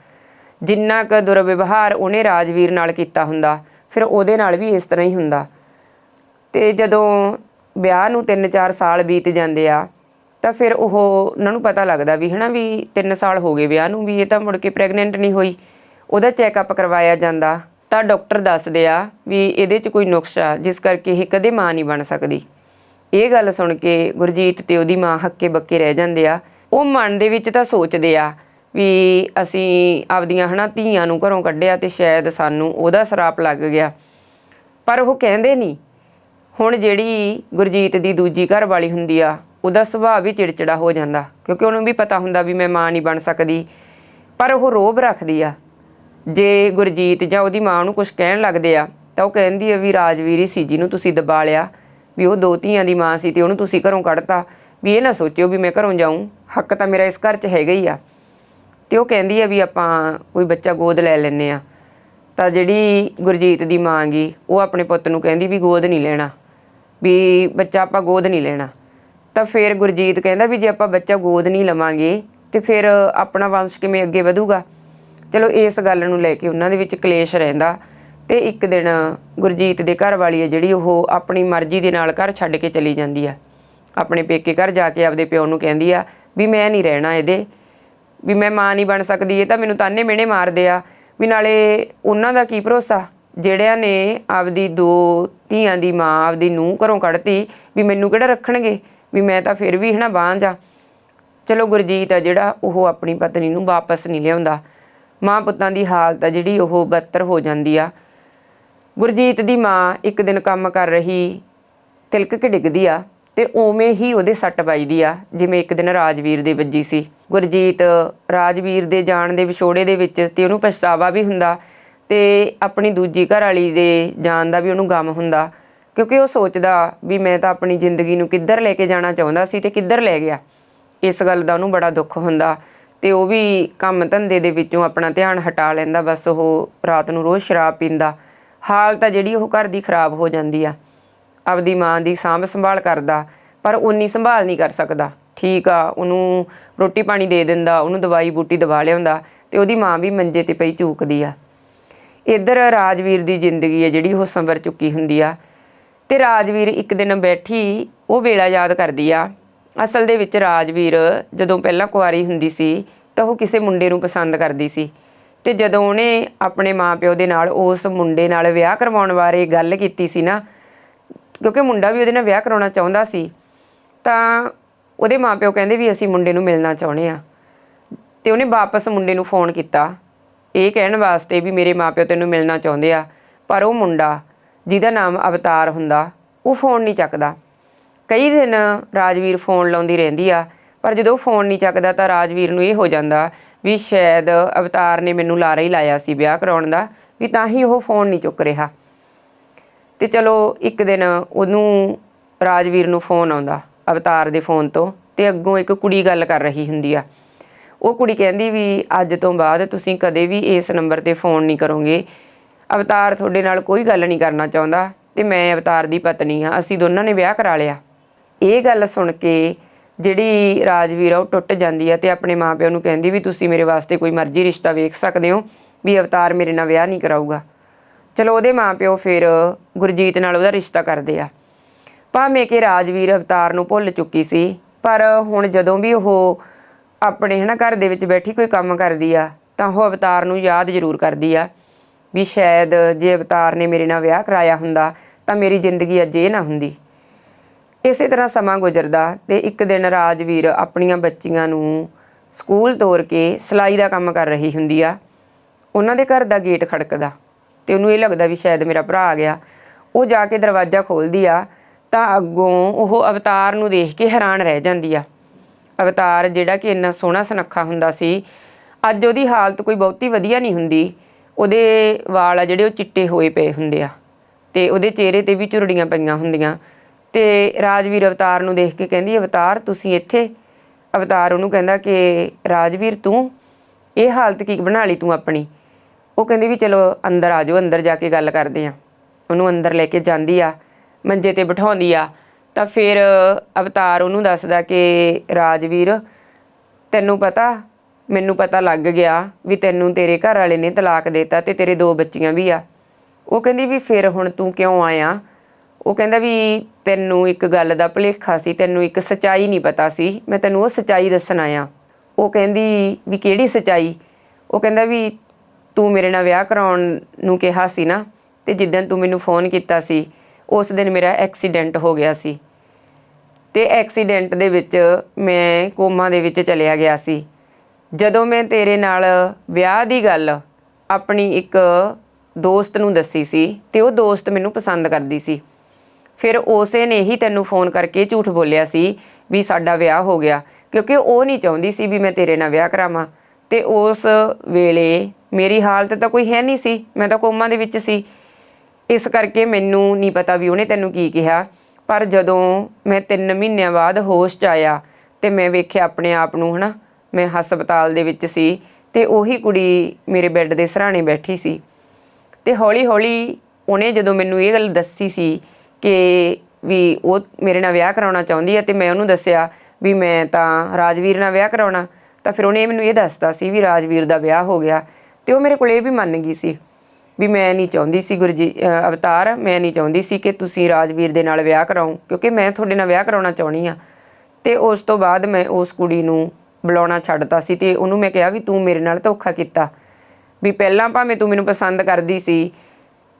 ਜਿੰਨਾ ਕੁ ਦੁਰਵਿਵਹਾਰ ਉਹਨੇ ਰਾਜਵੀਰ ਨਾਲ ਕੀਤਾ ਹੁੰਦਾ, ਫਿਰ ਉਹਦੇ ਨਾਲ ਵੀ ਇਸ ਤਰ੍ਹਾਂ ਹੀ ਹੁੰਦਾ। ਤੇ ਜਦੋਂ ਵਿਆਹ ਨੂੰ 3-4 ਸਾਲ ਬੀਤ ਜਾਂਦੇ ਆ, ਤਾਂ ਫਿਰ ਉਹ ਉਹਨਾਂ ਨੂੰ ਪਤਾ ਲੱਗਦਾ ਵੀ ਹਨਾ ਵੀ 3 ਸਾਲ ਹੋ ਗਏ ਵਿਆਹ ਨੂੰ ਵੀ, ਇਹ ਤਾਂ ਮੁੜ ਕੇ ਪ੍ਰੈਗਨੈਂਟ ਨਹੀਂ ਹੋਈ। ਉਹਦਾ ਚੈੱਕਅਪ ਕਰਵਾਇਆ ਜਾਂਦਾ। ਤਾਂ ਡਾਕਟਰ ਦੱਸਦੇ ਆ ਵੀ ਇਹਦੇ 'ਚ ਕੋਈ ਨੁਕਸ ਆ, ਜਿਸ ਕਰਕੇ ਇਹ ਕਦੇ ਮਾਂ ਨਹੀਂ ਬਣ ਸਕਦੀ। ਇਹ ਗੱਲ ਸੁਣ ਕੇ ਗੁਰਜੀਤ ਤੇ ਉਹਦੀ ਮਾਂ ਹੱਕੇ ਬੱਕੇ ਰਹਿ ਜਾਂਦੇ ਆ। ਉਹ ਮਨ ਦੇ ਵਿੱਚ ਤਾਂ ਸੋਚਦੇ ਆ ਵੀ ਅਸੀਂ ਆਪਦੀਆਂ ਹਨਾ ਧੀਆਂ ਨੂੰ ਘਰੋਂ ਕੱਢਿਆ ਤੇ ਸ਼ਾਇਦ ਸਾਨੂੰ ਉਹਦਾ ਸਰਾਪ ਲੱਗ ਗਿਆ। ਪਰ ਉਹ ਕਹਿੰਦੇ ਨਹੀਂ ਹੁਣ ਜਿਹੜੀ ਗੁਰਜੀਤ ਦੀ ਦੂਜੀ ਘਰ ਵਾਲੀ ਹੁੰਦੀ ਆ, ਉਹਦਾ ਸੁਭਾਅ ਵੀ ਚਿੜਚਿੜਾ ਹੋ ਜਾਂਦਾ, ਕਿਉਂਕਿ ਉਹਨੂੰ ਵੀ ਪਤਾ ਹੁੰਦਾ ਵੀ ਮੈਂ ਮਾਂ ਨਹੀਂ ਬਣ ਸਕਦੀ। ਪਰ ਉਹ ਰੋਬ ਰੱਖਦੀ ਆ। ਜੇ ਗੁਰਜੀਤ ਜਾਂ ਉਹਦੀ ਮਾਂ ਨੂੰ ਕੁਝ ਕਹਿਣ ਲੱਗਦੇ ਆ, ਤਾਂ ਉਹ ਕਹਿੰਦੀ ਆ ਵੀ ਰਾਜਵੀਰੀ ਹੀ ਸੀ ਜਿਹਨੂੰ ਤੁਸੀਂ ਦਬਾ ਲਿਆ, ਵੀ ਉਹ ਦੋ ਧੀਆਂ ਦੀ ਮਾਂ ਸੀ ਤੇ ਉਹਨੂੰ ਤੁਸੀਂ ਘਰੋਂ ਕੱਢਤਾ। ਵੀ ਇਹ ਨਾ ਸੋਚਿਓ ਵੀ ਮੈਂ ਘਰੋਂ ਜਾਊਂ, ਹੱਕ ਤਾਂ ਮੇਰਾ ਇਸ ਘਰ 'ਚ ਹੈਗਾ ਹੀ ਆ। ਤੇ ਉਹ ਕਹਿੰਦੀ ਆ ਵੀ ਆਪਾਂ ਕੋਈ ਬੱਚਾ ਗੋਦ ਲੈ ਲੈਨੇ ਆ। ਤਾਂ ਜਿਹੜੀ ਗੁਰਜੀਤ ਦੀ ਮਾਂ ਗਈ ਉਹ ਆਪਣੇ ਪੁੱਤ ਨੂੰ ਕਹਿੰਦੀ ਵੀ ਗੋਦ ਨਹੀਂ ਲੈਣਾ। ਵੀ ਬੱਚਾ ਆਪਾਂ ਗੋਦ ਨਹੀਂ ਲੈਣਾ। ਤਾਂ ਫਿਰ ਗੁਰਜੀਤ ਕਹਿੰਦਾ ਵੀ ਜੇ ਆਪਾਂ ਬੱਚਾ ਗੋਦ ਨਹੀਂ ਲਵਾਂਗੇ, ਤੇ ਫਿਰ ਆਪਣਾ ਵੰਸ਼ ਕਿਵੇਂ ਅੱਗੇ ਵਧੂਗਾ? ਚਲੋ ਇਸ ਗੱਲ ਨੂੰ ਲੈ ਕੇ ਉਹਨਾਂ ਦੇ ਵਿੱਚ ਕਲੇਸ਼ ਰਹਿੰਦਾ। ਤੇ ਇੱਕ ਦਿਨ ਗੁਰਜੀਤ ਦੇ ਘਰ ਵਾਲੀ ਹੈ ਜਿਹੜੀ, ਉਹ ਆਪਣੀ ਮਰਜ਼ੀ ਦੇ ਨਾਲ ਘਰ ਛੱਡ ਕੇ ਚਲੀ ਜਾਂਦੀ ਆ। ਆਪਣੇ ਪੇਕੇ ਘਰ ਜਾ ਕੇ ਆਪਦੇ ਪਿਓ ਨੂੰ ਕਹਿੰਦੀ ਆ ਵੀ ਮੈਂ ਨਹੀਂ ਰਹਿਣਾ ਇਹਦੇ। ਵੀ ਮੈਂ ਮਾਂ ਨਹੀਂ ਬਣ ਸਕਦੀ, ਇਹ ਤਾਂ ਮੈਨੂੰ ਤਾਨੇ ਮਿਹਣੇ ਮਾਰਦੇ ਆ। ਵੀ ਨਾਲੇ ਉਹਨਾਂ ਦਾ ਕੀ ਭਰੋਸਾ? ਜਿਹੜਿਆਂ ਨੇ ਆਪਦੀ ਦੋ ਧੀਆਂ ਦੀ ਮਾਂ ਆਪਦੀ ਨੂੰਹ ਘਰੋਂ ਕੱਢਤੀ ਵੀ ਮੈਨੂੰ ਕਿਹੜਾ ਰੱਖਣਗੇ? ਵੀ ਮੈਂ ਤਾਂ ਫਿਰ ਵੀ ਹਨਾ ਬਾਂਝ ਆ। ਚਲੋ ਗੁਰਜੀਤ ਆ ਜਿਹੜਾ, ਉਹ ਆਪਣੀ ਪਤਨੀ ਨੂੰ ਵਾਪਸ ਨਹੀਂ ਲਿਆਉਂਦਾ। ਮਾਂ ਪੁੱਤਾਂ ਦੀ ਹਾਲਤ ਆ ਜਿਹੜੀ ਉਹ ਬਦਤਰ ਹੋ ਜਾਂਦੀ ਆ। ਗੁਰਜੀਤ ਦੀ ਮਾਂ ਇੱਕ ਦਿਨ ਕੰਮ ਕਰ ਰਹੀ, ਤਿਲਕ ਕੇ ਡਿੱਗਦੀ ਆ ਤੇ ਉਵੇਂ ਹੀ ਉਹਦੇ ਸੱਟ ਵੱਜਦੀ ਆ, ਜਿਵੇਂ ਇੱਕ ਦਿਨ ਰਾਜਵੀਰ ਦੇ ਵੱਜੀ ਸੀ। ਗੁਰਜੀਤ ਰਾਜਵੀਰ ਦੇ ਜਾਣ ਦੇ ਵਿਛੋੜੇ ਦੇ ਵਿੱਚ ਤੇ ਉਹਨੂੰ ਪਛਤਾਵਾ ਵੀ ਹੁੰਦਾ। ਤੇ ਆਪਣੀ ਦੂਜੀ ਘਰ ਵਾਲੀ ਦੇ ਜਾਣ ਦਾ ਵੀ ਉਹਨੂੰ ਗਮ ਹੁੰਦਾ, ਕਿਉਂਕਿ ਉਹ ਸੋਚਦਾ ਵੀ ਮੈਂ ਤਾਂ ਆਪਣੀ ਜ਼ਿੰਦਗੀ ਨੂੰ ਕਿੱਧਰ ਲੈ ਕੇ ਜਾਣਾ ਚਾਹੁੰਦਾ ਸੀ ਤੇ ਕਿੱਧਰ ਲੈ ਗਿਆ। ਇਸ ਗੱਲ ਦਾ ਉਹਨੂੰ ਬੜਾ ਦੁੱਖ ਹੁੰਦਾ ਤੇ ਉਹ ਵੀ ਕੰਮ ਧੰਦੇ ਦੇ ਵਿੱਚੋਂ ਆਪਣਾ ਧਿਆਨ ਹਟਾ ਲੈਂਦਾ, ਬਸ ਉਹ ਰਾਤ ਨੂੰ ਰੋਜ਼ ਸ਼ਰਾਬ ਪੀਂਦਾ। ਹਾਲਤ ਆ ਜਿਹੜੀ ਉਹ ਘਰ ਦੀ ਖਰਾਬ ਹੋ ਜਾਂਦੀ ਆ। ਆਪਦੀ ਮਾਂ ਦੀ ਸਾਂਭ ਸੰਭਾਲ ਕਰਦਾ, ਪਰ ਉਨੀ ਸੰਭਾਲ ਨਹੀਂ ਕਰ ਸਕਦਾ। ਠੀਕ ਆ, ਉਹਨੂੰ ਰੋਟੀ ਪਾਣੀ ਦੇ ਦਿੰਦਾ, ਉਹਨੂੰ ਦਵਾਈ ਬੂਟੀ ਦਵਾ ਲਿਆਉਂਦਾ ਤੇ ਉਹਦੀ ਮਾਂ ਵੀ ਮੰਜੇ ਤੇ ਪਈ ਚੂਕਦੀ ਆ। ਇੱਧਰ ਰਾਜਵੀਰ ਦੀ ਜ਼ਿੰਦਗੀ ਹੈ ਜਿਹੜੀ ਉਹ ਸੰਵਰ ਚੁੱਕੀ ਹੁੰਦੀ ਆ। ਤੇ ਰਾਜਵੀਰ ਇੱਕ ਦਿਨ ਬੈਠੀ, ਉਹ ਵੇਲਾ ਯਾਦ ਕਰਦੀ ਆ। ਅਸਲ ਦੇ ਵਿੱਚ ਰਾਜਵੀਰ ਜਦੋਂ ਪਹਿਲਾਂ ਕੁਆਰੀ ਹੁੰਦੀ ਸੀ, ਤਾਂ ਉਹ ਕਿਸੇ ਮੁੰਡੇ ਨੂੰ ਪਸੰਦ ਕਰਦੀ ਸੀ। ਤੇ ਜਦੋਂ ਉਹਨੇ ਆਪਣੇ ਮਾਪਿਓ ਦੇ ਨਾਲ ਉਸ ਮੁੰਡੇ ਨਾਲ ਵਿਆਹ ਕਰਵਾਉਣ ਬਾਰੇ ਗੱਲ ਕੀਤੀ ਸੀ ਨਾ, ਕਿਉਂਕਿ ਮੁੰਡਾ ਵੀ ਉਹਦੇ ਨਾਲ ਵਿਆਹ ਕਰਾਉਣਾ ਚਾਹੁੰਦਾ ਸੀ, ਤਾਂ ਉਹਦੇ ਮਾਪਿਓ ਕਹਿੰਦੇ ਵੀ ਅਸੀਂ ਮੁੰਡੇ ਨੂੰ ਮਿਲਣਾ ਚਾਹੁੰਦੇ ਆ। ਤੇ ਉਹਨੇ ਵਾਪਸ ਮੁੰਡੇ ਨੂੰ ਫੋਨ ਕੀਤਾ। ਇਹ ਕਹਿਣ ਵਾਸਤੇ ਵੀ ਮੇਰੇ ਮਾਪਿਓ ਤੈਨੂੰ ਮਿਲਣਾ ਚਾਹੁੰਦੇ ਆ, ਪਰ ਉਹ ਮੁੰਡਾ ਜਿਹਦਾ ਨਾਮ ਅਵਤਾਰ ਹੁੰਦਾ, ਉਹ ਫੋਨ ਨਹੀਂ ਚੱਕਦਾ। ਕਈ ਦਿਨ ਰਾਜਵੀਰ ਫੋਨ ਲਾਉਂਦੀ ਰਹਿੰਦੀ ਆ, ਪਰ ਜਦੋਂ ਫੋਨ ਨਹੀਂ ਚੱਕਦਾ ਤਾਂ ਰਾਜਵੀਰ ਨੂੰ ਇਹ ਹੋ ਜਾਂਦਾ ਵੀ ਸ਼ਾਇਦ ਅਵਤਾਰ ਨੇ ਮੈਨੂੰ ਲਾਰਾ ਹੀ ਲਾਇਆ ਸੀ ਵਿਆਹ ਕਰਾਉਣ ਦਾ, ਵੀ ਤਾਂ ਹੀ ਉਹ ਫੋਨ ਨਹੀਂ ਚੁੱਕ ਰਿਹਾ। ਤੇ ਚਲੋ ਇੱਕ ਦਿਨ ਉਹਨੂੰ ਰਾਜਵੀਰ ਨੂੰ ਫੋਨ ਆਉਂਦਾ, ਅਵਤਾਰ ਦੇ ਫੋਨ ਤੋਂ, ਤੇ ਅੱਗੋਂ ਇੱਕ ਕੁੜੀ ਗੱਲ ਕਰ ਰਹੀ ਹੁੰਦੀ ਆ। ਉਹ ਕੁੜੀ ਕਹਿੰਦੀ ਵੀ ਅੱਜ ਤੋਂ ਬਾਅਦ ਤੁਸੀਂ ਕਦੇ ਵੀ ਇਸ ਨੰਬਰ ਤੇ ਫੋਨ ਨਹੀਂ ਕਰੋਗੇ। ਅਵਤਾਰ ਤੁਹਾਡੇ ਨਾਲ ਕੋਈ ਗੱਲ ਨਹੀਂ ਕਰਨਾ ਚਾਹੁੰਦਾ ਤੇ ਮੈਂ ਅਵਤਾਰ ਦੀ ਪਤਨੀ ਹਾਂ, ਅਸੀਂ ਦੋਨਾਂ ਨੇ ਵਿਆਹ ਕਰਾ ਲਿਆ। ਇਹ ਗੱਲ ਸੁਣ ਕੇ ਜਿਹੜੀ ਰਾਜਵੀਰ ਆ, ਉਹ ਟੁੱਟ ਜਾਂਦੀ ਆ ਤੇ ਆਪਣੇ ਮਾਪਿਆਂ ਨੂੰ ਕਹਿੰਦੀ ਵੀ ਤੁਸੀਂ ਮੇਰੇ ਵਾਸਤੇ ਕੋਈ ਮਰਜ਼ੀ ਰਿਸ਼ਤਾ ਵੇਖ ਸਕਦੇ ਹੋ ਵੀ ਅਵਤਾਰ ਮੇਰੇ ਨਾਲ ਵਿਆਹ ਨਹੀਂ ਕਰਾਊਗਾ। ਚਲੋ ਉਹਦੇ ਮਾਪਿਓ ਫਿਰ ਗੁਰਜੀਤ ਨਾਲ ਉਹਦਾ ਰਿਸ਼ਤਾ ਕਰਦੇ ਆ। ਭਾਵੇਂ ਕਿ ਰਾਜਵੀਰ ਅਵਤਾਰ ਨੂੰ ਭੁੱਲ ਚੁੱਕੀ ਸੀ, ਪਰ ਹੁਣ ਜਦੋਂ ਵੀ ਉਹ ਆਪਣੇ ਹਨਾ ਘਰ ਦੇ ਵਿੱਚ ਬੈਠੀ ਕੋਈ ਕੰਮ ਕਰਦੀ ਆ, ਤਾਂ ਉਹ ਅਵਤਾਰ ਨੂੰ ਯਾਦ ਜ਼ਰੂਰ ਕਰਦੀ ਆ ਵੀ ਸ਼ਾਇਦ ਜੇ ਅਵਤਾਰ ਨੇ ਮੇਰੇ ਨਾਲ ਵਿਆਹ ਕਰਾਇਆ ਹੁੰਦਾ, ਤਾਂ ਮੇਰੀ ਜ਼ਿੰਦਗੀ ਅੱਜ ਇਹ ਨਾ ਹੁੰਦੀ। ਇਸੇ ਤਰ੍ਹਾਂ ਸਮਾਂ ਗੁਜ਼ਰਦਾ ਤੇ ਇੱਕ ਦਿਨ ਰਾਜਵੀਰ ਆਪਣੀਆਂ ਬੱਚੀਆਂ ਨੂੰ ਸਕੂਲ ਤੋਰ ਕੇ ਸਿਲਾਈ ਦਾ ਕੰਮ ਕਰ ਰਹੀ ਹੁੰਦੀ ਆ। ਉਹਨਾਂ ਦੇ ਘਰ ਦਾ ਗੇਟ ਖੜਕਦਾ ਤੇ ਉਹਨੂੰ ਇਹ ਲੱਗਦਾ ਵੀ ਸ਼ਾਇਦ ਮੇਰਾ ਭਰਾ ਆ ਗਿਆ। ਉਹ ਜਾ ਕੇ ਦਰਵਾਜ਼ਾ ਖੋਲਦੀ ਆ, ਤਾਂ ਅੱਗੋਂ ਉਹ ਅਵਤਾਰ ਨੂੰ ਦੇਖ ਕੇ ਹੈਰਾਨ ਰਹਿ ਜਾਂਦੀ ਆ। ਅਵਤਾਰ ਜਿਹੜਾ ਕਿ ਇੰਨਾ ਸੋਹਣਾ ਸੁਨੱਖਾ ਹੁੰਦਾ ਸੀ, ਅੱਜ ਉਹਦੀ ਹਾਲਤ ਕੋਈ ਬਹੁਤੀ ਵਧੀਆ ਨਹੀਂ ਹੁੰਦੀ। ਉਹਦੇ ਵਾਲ ਆ ਜਿਹੜੇ ਉਹ ਚਿੱਟੇ ਹੋਏ ਪਏ ਹੁੰਦੇ ਆ ਤੇ ਉਹਦੇ ਚਿਹਰੇ ਤੇ ਵੀ ਝੁਰੜੀਆਂ ਪਈਆਂ ਹੁੰਦੀਆਂ। ਤੇ ਰਾਜਵੀਰ ਅਵਤਾਰ ਨੂੰ ਦੇਖ ਕੇ ਕਹਿੰਦੀ, ਅਵਤਾਰ, ਤੁਸੀਂ ਇੱਥੇ? ਅਵਤਾਰ ਉਹਨੂੰ ਕਹਿੰਦਾ ਕਿ, ਰਾਜਵੀਰ, ਤੂੰ? ਇਹ ਹਾਲਤ ਕੀ, ਬਣਾ ਲਈ ਤੂੰ ਆਪਣੀ? ਉਹ ਕਹਿੰਦੀ ਵੀ, ਚਲੋ, ਅੰਦਰ ਆ ਜਾਓ, ਅੰਦਰ ਜਾ ਕੇ ਗੱਲ ਕਰਦੇ ਆ। ਉਹਨੂੰ ਅੰਦਰ ਲੈ ਕੇ ਜਾਂਦੀ ਆ, ਮੰਜੇ ਤੇ ਬਿਠਾਉਂਦੀ ਆ। ਤਾਂ ਫਿਰ ਅਵਤਾਰ ਉਹਨੂੰ ਦੱਸਦਾ ਕਿ ਰਾਜਵੀਰ, ਤੈਨੂੰ ਪਤਾ, ਮੈਨੂੰ ਪਤਾ ਲੱਗ ਗਿਆ ਵੀ ਤੈਨੂੰ ਤੇਰੇ ਘਰ ਵਾਲੇ ਨੇ ਤਲਾਕ ਦੇਤਾ ਤੇ ਤੇਰੇ ਦੋ ਬੱਚੀਆਂ ਵੀ ਆ। ਉਹ ਕਹਿੰਦੀ ਵੀ ਫਿਰ ਹੁਣ ਤੂੰ ਕਿਉਂ ਆਇਆ? ਉਹ ਕਹਿੰਦਾ ਵੀ ਤੈਨੂੰ ਇੱਕ ਗੱਲ ਦਾ ਭੁਲੇਖਾ ਸੀ, ਤੈਨੂੰ ਇੱਕ ਸਚਾਈ ਨਹੀਂ ਪਤਾ ਸੀ, ਮੈਂ ਤੈਨੂੰ ਉਹ ਸਚਾਈ ਦੱਸਣ ਆਇਆ। ਉਹ ਕਹਿੰਦੀ ਵੀ ਕਿਹੜੀ ਸਚਾਈ? ਉਹ ਕਹਿੰਦਾ ਵੀ ਤੂੰ ਮੇਰੇ ਨਾਲ ਵਿਆਹ ਕਰਾਉਣ ਨੂੰ ਕਿਹਾ ਸੀ ਨਾ, ਤੇ ਜਿੱਦਣ ਤੂੰ ਮੈਨੂੰ ਫੋਨ ਕੀਤਾ ਸੀ, ਉਸ ਦਿਨ ਮੇਰਾ ਐਕਸੀਡੈਂਟ ਹੋ ਗਿਆ ਸੀ। ਤੇ ਐਕਸੀਡੈਂਟ ਦੇ ਵਿੱਚ ਮੈਂ ਕੋਮਾ ਦੇ ਵਿੱਚ ਚਲਿਆ ਗਿਆ ਸੀ। ਜਦੋਂ ਮੈਂ ਤੇਰੇ ਨਾਲ ਵਿਆਹ ਦੀ ਗੱਲ ਆਪਣੀ ਇੱਕ ਦੋਸਤ ਨੂੰ ਦੱਸੀ ਸੀ ਤੇ ਉਹ ਦੋਸਤ ਮੈਨੂੰ ਪਸੰਦ ਕਰਦੀ ਸੀ। ਫਿਰ ਉਸੇ ਨੇ ਹੀ ਤੈਨੂੰ ਫੋਨ ਕਰਕੇ ਝੂਠ ਬੋਲਿਆ ਸੀ ਵੀ ਸਾਡਾ ਵਿਆਹ ਹੋ ਗਿਆ, ਕਿਉਂਕਿ ਉਹ ਨਹੀਂ ਚਾਹੁੰਦੀ ਸੀ ਵੀ ਮੈਂ ਤੇਰੇ ਨਾਲ ਵਿਆਹ ਕਰਾਵਾਂ। ਤੇ ਉਸ ਵੇਲੇ ਮੇਰੀ ਹਾਲਤ ਤਾਂ ਕੋਈ ਹੈ ਨਹੀਂ ਸੀ, ਮੈਂ ਤਾਂ ਕੋਮਾ ਦੇ ਵਿੱਚ ਸੀ। ਇਸ ਕਰਕੇ ਮੈਨੂੰ ਨਹੀਂ ਪਤਾ ਵੀ ਉਹਨੇ ਤੈਨੂੰ ਕੀ ਕਿਹਾ। ਪਰ ਜਦੋਂ ਮੈਂ 3 ਮਹੀਨਿਆਂ ਬਾਅਦ ਹੋਸ਼ 'ਚ ਆਇਆ ਤੇ ਮੈਂ ਵੇਖਿਆ ਆਪਣੇ ਆਪ ਨੂੰ ਹਨਾ, ਮੈਂ ਹਸਪਤਾਲ ਦੇ ਵਿੱਚ ਸੀ ਤੇ ਉਹੀ ਕੁੜੀ ਮੇਰੇ ਬੈੱਡ ਦੇ ਸਰਾਣੇ ਬੈਠੀ ਸੀ। ਤੇ ਹੌਲੀ-ਹੌਲੀ ਉਹਨੇ ਜਦੋਂ ਮੈਨੂੰ ਇਹ ਗੱਲ ਦੱਸੀ ਸੀ ਕਿ ਵੀ ਉਹ ਮੇਰੇ ਨਾਲ ਵਿਆਹ ਕਰਾਉਣਾ ਚਾਹੁੰਦੀ ਹੈ ਤੇ ਮੈਂ ਉਹਨੂੰ ਦੱਸਿਆ ਵੀ ਮੈਂ ਤਾਂ ਰਾਜਵੀਰ ਨਾਲ ਵਿਆਹ ਕਰਾਉਣਾ, ਤਾਂ ਫਿਰ ਉਹਨੇ ਮੈਨੂੰ ਇਹ ਦੱਸਤਾ ਸੀ ਵੀ ਰਾਜਵੀਰ ਦਾ ਵਿਆਹ ਹੋ ਗਿਆ ਤੇ ਉਹ ਮੇਰੇ ਕੋਲ ਇਹ ਵੀ ਮੰਨ ਗਈ ਸੀ। ਵੀ ਮੈਂ ਨਹੀਂ ਚਾਹੁੰਦੀ ਸੀ ਗੁਰਜੀ ਅਵਤਾਰ, ਮੈਂ ਨਹੀਂ ਚਾਹੁੰਦੀ ਸੀ ਕਿ ਤੁਸੀਂ ਰਾਜਵੀਰ ਦੇ ਨਾਲ ਵਿਆਹ ਕਰਾਓ, ਕਿਉਂਕਿ ਮੈਂ ਤੁਹਾਡੇ ਨਾਲ ਵਿਆਹ ਕਰਾਉਣਾ ਚਾਹੁੰਦੀ ਆ ਤੇ ਉਸ ਤੋਂ ਬਾਅਦ ਮੈਂ ਉਸ ਕੁੜੀ ਨੂੰ ਬੁਲਾਉਣਾ ਛੱਡਤਾ ਸੀ ਤੇ ਉਹਨੂੰ ਮੈਂ ਕਿਹਾ ਵੀ ਤੂੰ ਮੇਰੇ ਨਾਲ ਧੋਖਾ ਕੀਤਾ। ਵੀ ਪਹਿਲਾਂ ਭਾਵੇਂ ਤੂੰ ਮੈਨੂੰ ਪਸੰਦ ਕਰਦੀ ਸੀ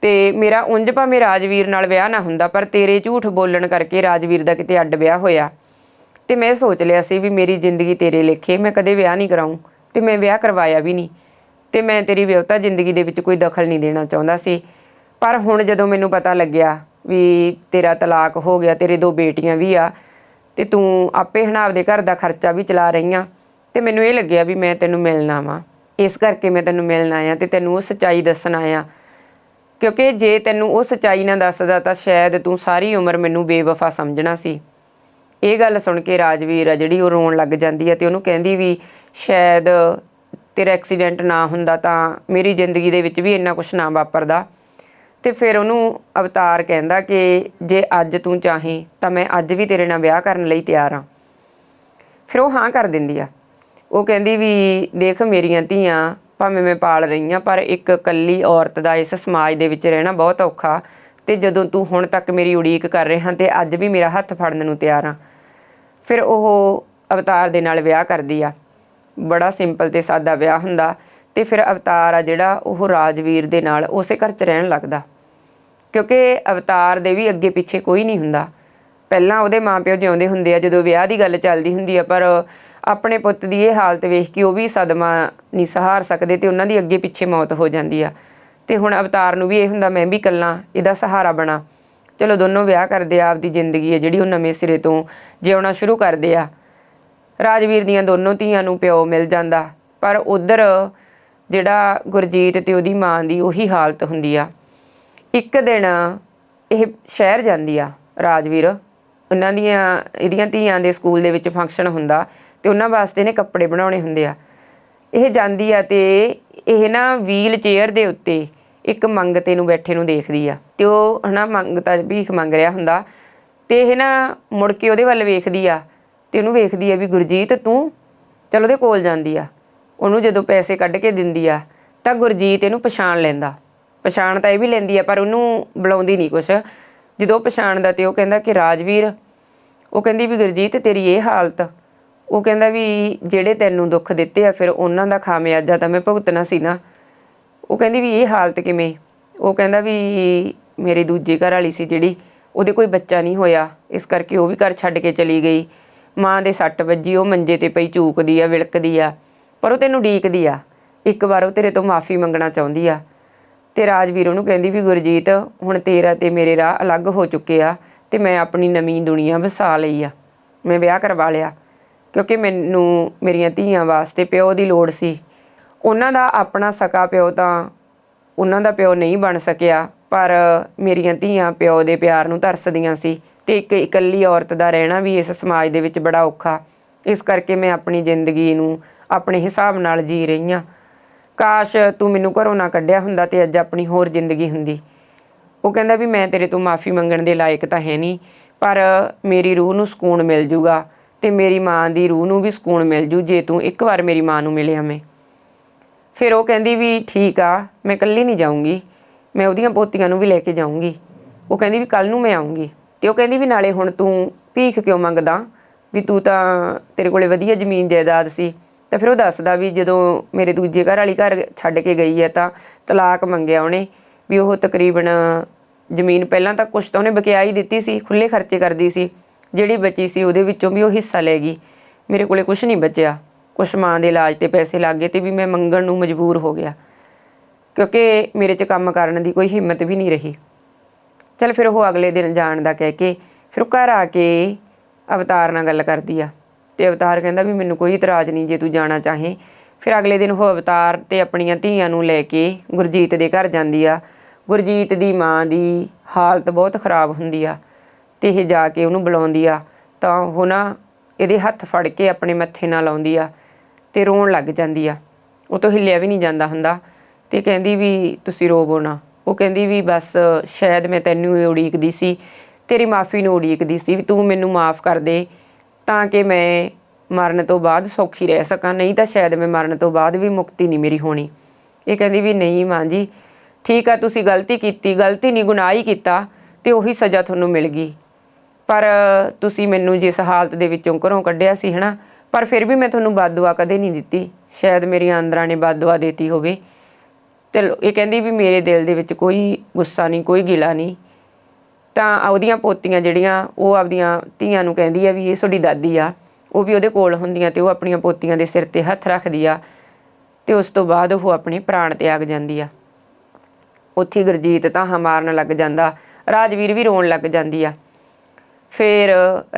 ਤੇ ਮੇਰਾ ਉਂਝ ਭਾਵੇਂ ਰਾਜਵੀਰ ਨਾਲ ਵਿਆਹ ਨਾ ਹੁੰਦਾ, ਪਰ ਤੇਰੇ ਝੂਠ ਬੋਲਣ ਕਰਕੇ ਰਾਜਵੀਰ ਦਾ ਕਿਤੇ ਅੱਡ ਵਿਆਹ ਹੋਇਆ। ਤੇ ਮੈਂ ਸੋਚ ਲਿਆ ਸੀ ਵੀ ਮੇਰੀ ਜ਼ਿੰਦਗੀ ਤੇਰੇ ਲੇਖੇ, ਮੈਂ ਕਦੇ ਵਿਆਹ ਨਹੀਂ ਕਰਾਉਂ ਤੇ ਮੈਂ ਵਿਆਹ ਕਰਵਾਇਆ ਵੀ ਨਹੀਂ। ਤੇ ਮੈਂ ਤੇਰੀ ਵਿਆਹਤਾ ਜ਼ਿੰਦਗੀ ਦੇ ਵਿੱਚ ਕੋਈ ਦਖਲ ਨਹੀਂ ਦੇਣਾ ਚਾਹੁੰਦਾ ਸੀ। ਪਰ ਹੁਣ ਜਦੋਂ ਮੈਨੂੰ ਪਤਾ ਲੱਗਿਆ ਵੀ ਤੇਰਾ ਤਲਾਕ ਹੋ ਗਿਆ, ਤੇਰੇ ਦੋ ਬੇਟੀਆਂ ਵੀ ਆ, ਤੇ ਤੂੰ ਆਪੇ ਹਨਾ ਆਪਦੇ ਘਰ ਦਾ ਖਰਚਾ ਵੀ ਚਲਾ ਰਹੀ ਆ, ਤੇ ਮੈਨੂੰ ਇਹ ਲੱਗਿਆ ਵੀ ਮੈਂ ਤੈਨੂੰ ਮਿਲਣਾ ਵਾਂ ਇਸ ਕਰਕੇ ਮੈਂ ਤੈਨੂੰ ਮਿਲਣ ਆਇਆ ਤੇ ਤੈਨੂੰ ਉਹ ਸੱਚਾਈ ਦੱਸਣ ਆਇਆ। ਕਿਉਂਕਿ ਜੇ ਤੈਨੂੰ ਉਹ ਸੱਚਾਈ ਨਾ ਦੱਸਦਾ ਤਾਂ ਸ਼ਾਇਦ ਤੂੰ ਸਾਰੀ ਉਮਰ ਮੈਨੂੰ ਬੇਵਫਾ ਸਮਝਣਾ ਸੀ। ਇਹ ਗੱਲ ਸੁਣ ਕੇ ਰਾਜਵੀਰ ਆ ਜਿਹੜੀ ਉਹ ਰੋਣ ਲੱਗ ਜਾਂਦੀ ਹੈ ਤੇ ਉਹਨੂੰ ਕਹਿੰਦੀ ਵੀ ਸ਼ਾਇਦ ਤੇਰਾ ਐਕਸੀਡੈਂਟ ਨਾ ਹੁੰਦਾ ਤਾਂ ਮੇਰੀ ਜ਼ਿੰਦਗੀ ਦੇ ਵਿੱਚ ਵੀ ਇੰਨਾ ਕੁਝ ਨਾ ਵਾਪਰਦਾ। ਤੇ ਫਿਰ ਉਹਨੂੰ ਅਵਤਾਰ ਕਹਿੰਦਾ ਕਿ ਜੇ ਅੱਜ ਤੂੰ ਚਾਹੇ ਤਾਂ ਮੈਂ ਅੱਜ ਵੀ ਤੇਰੇ ਨਾਲ ਵਿਆਹ ਕਰਨ ਲਈ ਤਿਆਰ ਹਾਂ। ਫਿਰ ਉਹ ਹਾਂ ਕਰ ਦਿੰਦੀ ਆ। ਉਹ ਕਹਿੰਦੀ ਵੀ ਦੇਖ ਮੇਰੀਆਂ ਧੀਆਂ ਭਾਵੇਂ ਮੈਂ ਪਾਲ ਰਹੀ ਹਾਂ, ਪਰ ਇੱਕ ਇਕੱਲੀ ਔਰਤ ਦਾ ਇਸ ਸਮਾਜ ਦੇ ਵਿੱਚ ਰਹਿਣਾ ਬਹੁਤ ਔਖਾ। ਤੇ ਜਦੋਂ ਤੂੰ ਹੁਣ ਤੱਕ ਮੇਰੀ ਉਡੀਕ ਕਰ ਰਿਹਾ ਤੇ ਅੱਜ ਵੀ ਮੇਰਾ ਹੱਥ ਫੜਨ ਨੂੰ ਤਿਆਰ ਆ ਫਿਰ ਉਹ ਅਵਤਾਰ ਦੇ ਨਾਲ ਵਿਆਹ ਕਰਦੀ ਆ। ਬੜਾ ਸਿੰਪਲ ਤੇ ਸਾਦਾ ਵਿਆਹ ਹੁੰਦਾ ਤੇ ਫਿਰ ਅਵਤਾਰ ਆ ਜਿਹੜਾ ਉਹ ਰਾਜਵੀਰ ਦੇ ਨਾਲ ਉਸੇ ਘਰ 'ਚ ਰਹਿਣ ਲੱਗਦਾ। ਕਿਉਂਕਿ ਅਵਤਾਰ ਦੇ ਵੀ ਅੱਗੇ ਪਿੱਛੇ ਕੋਈ ਨਹੀਂ ਹੁੰਦਾ। ਪਹਿਲਾਂ ਉਹਦੇ ਮਾਪਿਓ ਜਿਉਂਦੇ ਹੁੰਦੇ ਆ, ਜਦੋਂ ਵਿਆਹ ਦੀ ਗੱਲ ਚੱਲਦੀ ਹੁੰਦੀ ਆ, ਪਰ ਆਪਣੇ ਪੁੱਤ ਦੀ ਇਹ ਹਾਲਤ ਵੇਖ ਕੇ ਉਹ ਵੀ ਸਦਮਾ ਨਹੀਂ ਸਹਾਰ ਸਕਦੇ ਤੇ ਉਹਨਾਂ ਦੀ ਅੱਗੇ ਪਿੱਛੇ ਮੌਤ ਹੋ ਜਾਂਦੀ ਆ। ਤੇ ਹੁਣ ਅਵਤਾਰ ਨੂੰ ਵੀ ਇਹ ਹੁੰਦਾ, ਮੈਂ ਵੀ ਕੱਲਾ ਇਹਦਾ ਸਹਾਰਾ ਬਣਾ। ਚਲੋ ਦੋਨੋਂ ਵਿਆਹ ਕਰਦੇ ਆ, ਆਪਦੀ ਜ਼ਿੰਦਗੀ ਹੈ ਜਿਹੜੀ ਉਹ ਨਵੇਂ ਸਿਰੇ ਤੋਂ ਜਿਉਣਾ ਸ਼ੁਰੂ ਕਰਦੇ ਆ। ਰਾਜਵੀਰ ਦੀਆਂ ਦੋਨੋਂ ਧੀਆਂ ਨੂੰ ਪਿਓ ਮਿਲ ਜਾਂਦਾ। ਪਰ ਉਧਰ ਜਿਹੜਾ ਗੁਰਜੀਤ ਤੇ ਉਹਦੀ ਮਾਂ ਦੀ ਉਹੀ ਹਾਲਤ ਹੁੰਦੀ ਆ। ਇੱਕ ਦਿਨ ਇਹ ਸ਼ਹਿਰ ਜਾਂਦੀ ਆ ਰਾਜਵੀਰ। ਉਹਨਾਂ ਦੀਆਂ, ਇਹਦੀਆਂ ਧੀਆਂ ਦੇ ਸਕੂਲ ਦੇ ਵਿੱਚ ਫੰਕਸ਼ਨ ਹੁੰਦਾ ਤੇ ਉਹਨਾਂ ਵਾਸਤੇ ਨੇ ਕੱਪੜੇ ਬਣਾਉਣੇ ਹੁੰਦੇ ਆ। ਇਹ ਜਾਂਦੀ ਆ ਤੇ ਇਹ ਨਾ ਵੀਲ ਚੇਅਰ ਦੇ ਉੱਤੇ ਇੱਕ ਮੰਗਤੇ ਨੂੰ ਬੈਠੇ ਨੂੰ ਦੇਖਦੀ ਆ। ਤੇ ਉਹ ਹਨਾ ਮੰਗਤਾ ਭੀਖ ਮੰਗ ਰਿਹਾ ਹੁੰਦਾ। ਤੇ ਇਹ ਨਾ ਮੁੜ ਕੇ ਉਹਦੇ ਵੱਲ ਵੇਖਦੀ ਆ। ਤੇ ਉਹਨੂੰ ਵੇਖਦੀ ਆ ਵੀ ਗੁਰਜੀਤ ਤੂੰ ਚਲ ਉਹਦੇ ਕੋਲ ਜਾਂਦੀ ਆ। ਉਹਨੂੰ ਜਦੋਂ ਪੈਸੇ ਕੱਢ ਕੇ ਦਿੰਦੀ ਆ, ਤਾਂ ਗੁਰਜੀਤ ਇਹਨੂੰ ਪਛਾਣ ਲੈਂਦਾ। ਪਛਾਣ ਤਾਂ ਇਹ ਵੀ ਲੈਂਦੀ ਆ, ਪਰ ਉਹਨੂੰ ਬੁਲਾਉਂਦੀ ਨਹੀਂ ਕੁਛ। ਜਦੋਂ ਪਛਾਣਦਾ ਤੇ ਉਹ ਕਹਿੰਦਾ ਕਿ, ਰਾਜਵੀਰ, ਉਹ ਕਹਿੰਦੀ ਵੀ ਗੁਰਜੀਤ, ਤੇਰੀ ਇਹ ਹਾਲਤ। ਉਹ ਕਹਿੰਦਾ ਵੀ ਜਿਹੜੇ ਤੈਨੂੰ ਦੁੱਖ ਦਿੱਤੇ ਆ, ਫਿਰ ਉਹਨਾਂ ਦਾ ਖਾਮਿਆਜਾ ਤਾਂ ਮੈਂ ਭੁਗਤਣਾ ਸੀ ਨਾ। ਉਹ ਕਹਿੰਦੀ ਵੀ ਇਹ ਹਾਲਤ ਕਿਵੇਂ? ਉਹ ਕਹਿੰਦਾ ਵੀ ਮੇਰੀ ਦੂਜੀ ਘਰ ਵਾਲੀ ਸੀ ਜਿਹੜੀ, ਉਹਦੇ ਕੋਈ ਬੱਚਾ ਨਹੀਂ ਹੋਇਆ। ਇਸ ਕਰਕੇ ਉਹ ਵੀ ਘਰ ਛੱਡ ਕੇ ਚਲੀ ਗਈ। ਮਾਂ ਦੇ ਸੱਟ ਵੱਜੀ, ਉਹ ਮੰਜੇ ਤੇ ਪਈ ਚੂਕਦੀ ਆ, ਵਿਲਕਦੀ ਆ, ਪਰ ਉਹ ਤੈਨੂੰ ਢੀਕਦੀ ਆ। ਇੱਕ ਵਾਰ ਉਹ ਤੇਰੇ ਤੋਂ ਮਾਫੀ ਮੰਗਣਾ ਚਾਹੁੰਦੀ ਆ। ਤੇ ਰਾਜਵੀਰ ਉਹਨੂੰ ਕਹਿੰਦੀ ਵੀ, ਗੁਰਜੀਤ, ਹੁਣ ਤੇਰਾ ਤੇ ਮੇਰੇ ਰਾਹ ਅਲੱਗ ਹੋ ਚੁੱਕੇ ਆ ਤੇ ਮੈਂ ਆਪਣੀ ਨਵੀਂ ਦੁਨੀਆ ਵਸਾ ਲਈ ਆ। ਮੈਂ ਵਿਆਹ ਕਰਵਾ ਲਿਆ, ਕਿਉਂਕਿ ਮੈਨੂੰ ਮੇਰੀਆਂ ਧੀਆਂ ਵਾਸਤੇ ਪਿਓ ਦੀ ਲੋੜ ਸੀ। ਉਹਨਾਂ ਦਾ ਆਪਣਾ ਸਕਾ ਪਿਓ ਤਾਂ ਉਹਨਾਂ ਦਾ ਪਿਓ ਨਹੀਂ ਬਣ ਸਕਿਆ, ਪਰ ਮੇਰੀਆਂ ਧੀਆਂ ਪਿਓ ਦੇ ਪਿਆਰ ਨੂੰ ਤਰਸਦੀਆਂ ਸੀ। ਤੇ ਇੱਕ ਇਕੱਲੀ ਔਰਤ ਦਾ ਰਹਿਣਾ ਵੀ ਇਸ ਸਮਾਜ ਦੇ ਵਿੱਚ ਬੜਾ ਔਖਾ। ਇਸ ਕਰਕੇ ਮੈਂ ਆਪਣੀ ਜ਼ਿੰਦਗੀ ਨੂੰ ਆਪਣੇ ਹਿਸਾਬ ਨਾਲ ਜੀ ਰਹੀ ਹਾਂ। ਕਾਸ਼ ਤੂੰ ਮੈਨੂੰ ਘਰੋਂ ਨਾ ਕੱਢਿਆ ਹੁੰਦਾ ਤੇ ਅੱਜ ਆਪਣੀ ਹੋਰ ਜ਼ਿੰਦਗੀ ਹੁੰਦੀ। ਉਹ ਕਹਿੰਦਾ ਵੀ ਮੈਂ ਤੇਰੇ ਤੋਂ ਮਾਫੀ ਮੰਗਣ ਦੇ ਲਾਇਕ ਤਾਂ ਹੈ ਨਹੀਂ, ਪਰ ਮੇਰੀ ਰੂਹ ਨੂੰ ਸਕੂਨ ਮਿਲ ਜੂਗਾ ਤੇ ਮੇਰੀ ਮਾਂ ਦੀ ਰੂਹ ਨੂੰ ਵੀ ਸਕੂਨ ਮਿਲ ਜੂ ਜੇ ਤੂੰ ਇੱਕ ਵਾਰ ਮੇਰੀ ਮਾਂ ਨੂੰ ਮਿਲਿਆ ਮੈਂ। ਫਿਰ ਉਹ ਕਹਿੰਦੀ ਵੀ ਠੀਕ ਆ, ਮੈਂ ਇਕੱਲੀ ਨਹੀਂ ਜਾਊਂਗੀ, ਮੈਂ ਉਹਦੀਆਂ ਪੋਤੀਆਂ ਨੂੰ ਵੀ ਲੈ ਕੇ ਜਾਊਂਗੀ। ਉਹ ਕਹਿੰਦੀ ਵੀ ਕੱਲ ਨੂੰ ਮੈਂ ਆਊਂਗੀ। ਤੇ ਉਹ ਕਹਿੰਦੀ ਵੀ ਨਾਲੇ ਹੁਣ ਤੂੰ ਭੀਖ ਕਿਉਂ ਮੰਗਦਾ? ਵੀ ਤੂੰ ਤਾਂ ਤੇਰੇ ਕੋਲੇ ਵਧੀਆ ਜ਼ਮੀਨ ਜਾਇਦਾਦ ਸੀ। ਤਾਂ ਫਿਰ ਉਹ ਦੱਸਦਾ ਵੀ ਜਦੋਂ ਮੇਰੇ ਦੂਜੇ ਘਰ ਵਾਲੀ ਘਰ ਛੱਡ ਕੇ ਗਈ ਹੈ ਤਾਂ ਤਲਾਕ ਮੰਗਿਆ ਉਹਨੇ। ਵੀ ਉਹ ਤਕਰੀਬਨ ਜ਼ਮੀਨ ਪਹਿਲਾਂ ਤਾਂ ਕੁਛ ਤਾਂ ਉਹਨੇ ਬਕਿਆ ਹੀ ਦਿੱਤੀ ਸੀ ਖੁੱਲੇ ਖਰਚੇ ਕਰਦੀ ਸੀ। ਜਿਹੜੀ ਬਚੀ ਸੀ ਉਹਦੇ ਵਿੱਚੋਂ ਵੀ ਉਹ ਹਿੱਸਾ ਲੈ ਗਈ। ਮੇਰੇ ਕੋਲੇ ਕੁਝ ਨਹੀਂ ਬਚਿਆ। ਕੁਛ ਮਾਂ ਦੇ ਇਲਾਜ ਤੇ ਪੈਸੇ ਲੱਗ ਗਏ ਤੇ ਵੀ ਮੈਂ ਮੰਗਣ ਨੂੰ ਮਜਬੂਰ ਹੋ ਗਿਆ। ਕਿਉਂਕਿ ਮੇਰੇ 'ਚ ਕੰਮ ਕਰਨ ਦੀ ਕੋਈ ਹਿੰਮਤ ਵੀ ਨਹੀਂ ਰਹੀ। ਚਲ ਫਿਰ ਉਹ ਅਗਲੇ ਦਿਨ ਜਾਣ ਦਾ ਕਹਿ ਕੇ ਫਿਰ ਉਹ ਘਰ ਆ ਕੇ ਅਵਤਾਰ ਨਾਲ ਗੱਲ ਕਰਦੀ ਆ। ਤੇ ਅਵਤਾਰ ਕਹਿੰਦਾ ਵੀ ਮੈਨੂੰ ਕੋਈ ਇਤਰਾਜ਼ ਨਹੀਂ ਜੇ ਤੂੰ ਜਾਣਾ ਚਾਹੇ। ਫਿਰ ਅਗਲੇ ਦਿਨ ਉਹ ਅਵਤਾਰ ਤੇ ਆਪਣੀਆਂ ਧੀਆਂ ਨੂੰ ਲੈ ਕੇ ਗੁਰਜੀਤ ਦੇ ਘਰ ਜਾਂਦੀ ਆ। ਗੁਰਜੀਤ ਦੀ ਮਾਂ ਦੀ ਹਾਲਤ ਬਹੁਤ ਖਰਾਬ ਹੁੰਦੀ ਆ ਤੇ ਇਹ ਜਾ ਕੇ ਉਹਨੂੰ ਬੁਲਾਉਂਦੀ ਆ। ਤਾਂ ਉਹ ਨਾ ਇਹਦੇ ਹੱਥ ਫੜ ਕੇ ਆਪਣੇ ਮੱਥੇ ਨਾਲ ਲਾਉਂਦੀ ਆ ਤੇ ਰੋਣ ਲੱਗ ਜਾਂਦੀ ਆ। ਉਹ ਤੋਂ ਹਿੱਲਿਆ ਵੀ ਨਹੀਂ ਜਾਂਦਾ ਹੁੰਦਾ ਤੇ ਕਹਿੰਦੀ ਵੀ ਤੁਸੀਂ ਰੋਵੋ ਨਾ। ਉਹ ਕਹਿੰਦੀ ਵੀ ਬਸ ਸ਼ਾਇਦ ਮੈਂ ਤੈਨੂੰ ਹੀ ਉਡੀਕਦੀ ਸੀ, ਤੇਰੀ ਮਾਫੀ ਨੂੰ ਉਡੀਕਦੀ ਸੀ ਵੀ ਤੂੰ ਮੈਨੂੰ ਮਾਫ ਕਰ ਦੇ ਤਾਂ ਕਿ ਮੈਂ ਮਰਨ ਤੋਂ ਬਾਅਦ ਸੌਖੀ ਰਹਿ ਸਕਾਂ, ਨਹੀਂ ਤਾਂ ਸ਼ਾਇਦ ਮੈਂ ਮਰਨ ਤੋਂ ਬਾਅਦ ਵੀ ਮੁਕਤੀ ਨਹੀਂ ਮੇਰੀ ਹੋਣੀ। ਇਹ ਕਹਿੰਦੀ ਵੀ ਨਹੀਂ ਮਾਂ ਜੀ, ਠੀਕ ਆ ਤੁਸੀਂ ਗਲਤੀ ਕੀਤੀ, ਗਲਤੀ ਨਹੀਂ ਗੁਨਾਹ ਹੀ ਕੀਤਾ ਤੇ ਉਹੀ ਸਜ਼ਾ ਤੁਹਾਨੂੰ ਮਿਲ ਗਈ। ਪਰ ਤੁਸੀਂ ਮੈਨੂੰ ਜਿਸ ਹਾਲਤ ਦੇ ਵਿੱਚੋਂ ਘਰੋਂ ਕੱਢਿਆ ਸੀ ਹਨਾ, ਪਰ ਫਿਰ ਵੀ ਮੈਂ ਤੁਹਾਨੂੰ ਬਦਦੁਆ ਕਦੇ ਨਹੀਂ ਦਿੱਤੀ। ਸ਼ਾਇਦ ਮੇਰੀਆਂ ਅੰਦਰਾਂ ਨੇ ਬਦਦੁਆ ਦਿੱਤੀ ਹੋਵੇ। ਤੇ ਇਹ ਕਹਿੰਦੀ ਵੀ ਮੇਰੇ ਦਿਲ ਦੇ ਵਿੱਚ ਕੋਈ ਗੁੱਸਾ ਨਹੀਂ, ਕੋਈ ਗਿਲਾ ਨਹੀਂ। ਤਾਂ ਉਹਦੀਆਂ ਪੋਤੀਆਂ ਜਿਹੜੀਆਂ, ਉਹ ਆਪਦੀਆਂ ਧੀਆਂ ਨੂੰ ਕਹਿੰਦੀ ਆ ਵੀ ਇਹ ਤੁਹਾਡੀ ਦਾਦੀ ਆ। ਉਹ ਵੀ ਉਹਦੇ ਕੋਲ ਹੁੰਦੀਆਂ ਤੇ ਉਹ ਆਪਣੀਆਂ ਪੋਤੀਆਂ ਦੇ ਸਿਰ ਤੇ ਹੱਥ ਰੱਖਦੀ ਆ ਤੇ ਉਸ ਤੋਂ ਬਾਅਦ ਉਹ ਆਪਣੇ ਪ੍ਰਾਣ ਤਿਆਗ ਜਾਂਦੀ ਆ। ਉੱਥੇ ਗੁਰਜੀਤ ਤਾਂ ਮਾਰਨ ਲੱਗ ਜਾਂਦਾ, ਰਾਜਵੀਰ ਵੀ ਰੋਣ ਲੱਗ ਜਾਂਦੀ ਆ। ਫਿਰ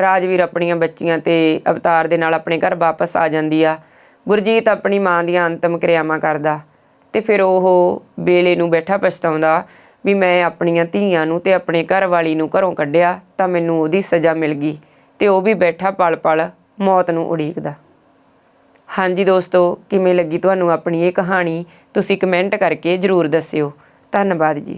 ਰਾਜਵੀਰ ਆਪਣੀਆਂ ਬੱਚੀਆਂ ਤੇ ਅਵਤਾਰ ਦੇ ਨਾਲ ਆਪਣੇ ਘਰ ਵਾਪਸ ਆ ਜਾਂਦੀ ਆ। ਗੁਰਜੀਤ ਆਪਣੀ ਮਾਂ ਦੀਆਂ ਅੰਤਮ ਕਿਰਿਆਵਾਂ ਕਰਦਾ। ਤੇ ਫਿਰ ਉਹ ਬੇਲੇ ਨੂੰ ਬੈਠਾ ਪਛਤਾਉਂਦਾ ਵੀ ਮੈਂ ਆਪਣੀਆਂ ਧੀਆਂ ਨੂੰ ਤੇ ਆਪਣੇ ਘਰ ਵਾਲੀ ਨੂੰ ਘਰੋਂ ਕੱਢਿਆ ਤਾਂ ਮੈਨੂੰ ਉਹਦੀ ਸਜ਼ਾ ਮਿਲ ਗਈ ਤੇ ਉਹ ਵੀ ਬੈਠਾ ਪਲ-ਪਲ ਮੌਤ ਨੂੰ ਉਡੀਕਦਾ। ਹਾਂਜੀ ਦੋਸਤੋ, ਕਿਵੇਂ ਲੱਗੀ ਤੁਹਾਨੂੰ ਆਪਣੀ ਇਹ ਕਹਾਣੀ? ਤੁਸੀਂ ਕਮੈਂਟ ਕਰਕੇ ਜਰੂਰ ਦੱਸਿਓ। ਧੰਨਵਾਦ ਜੀ।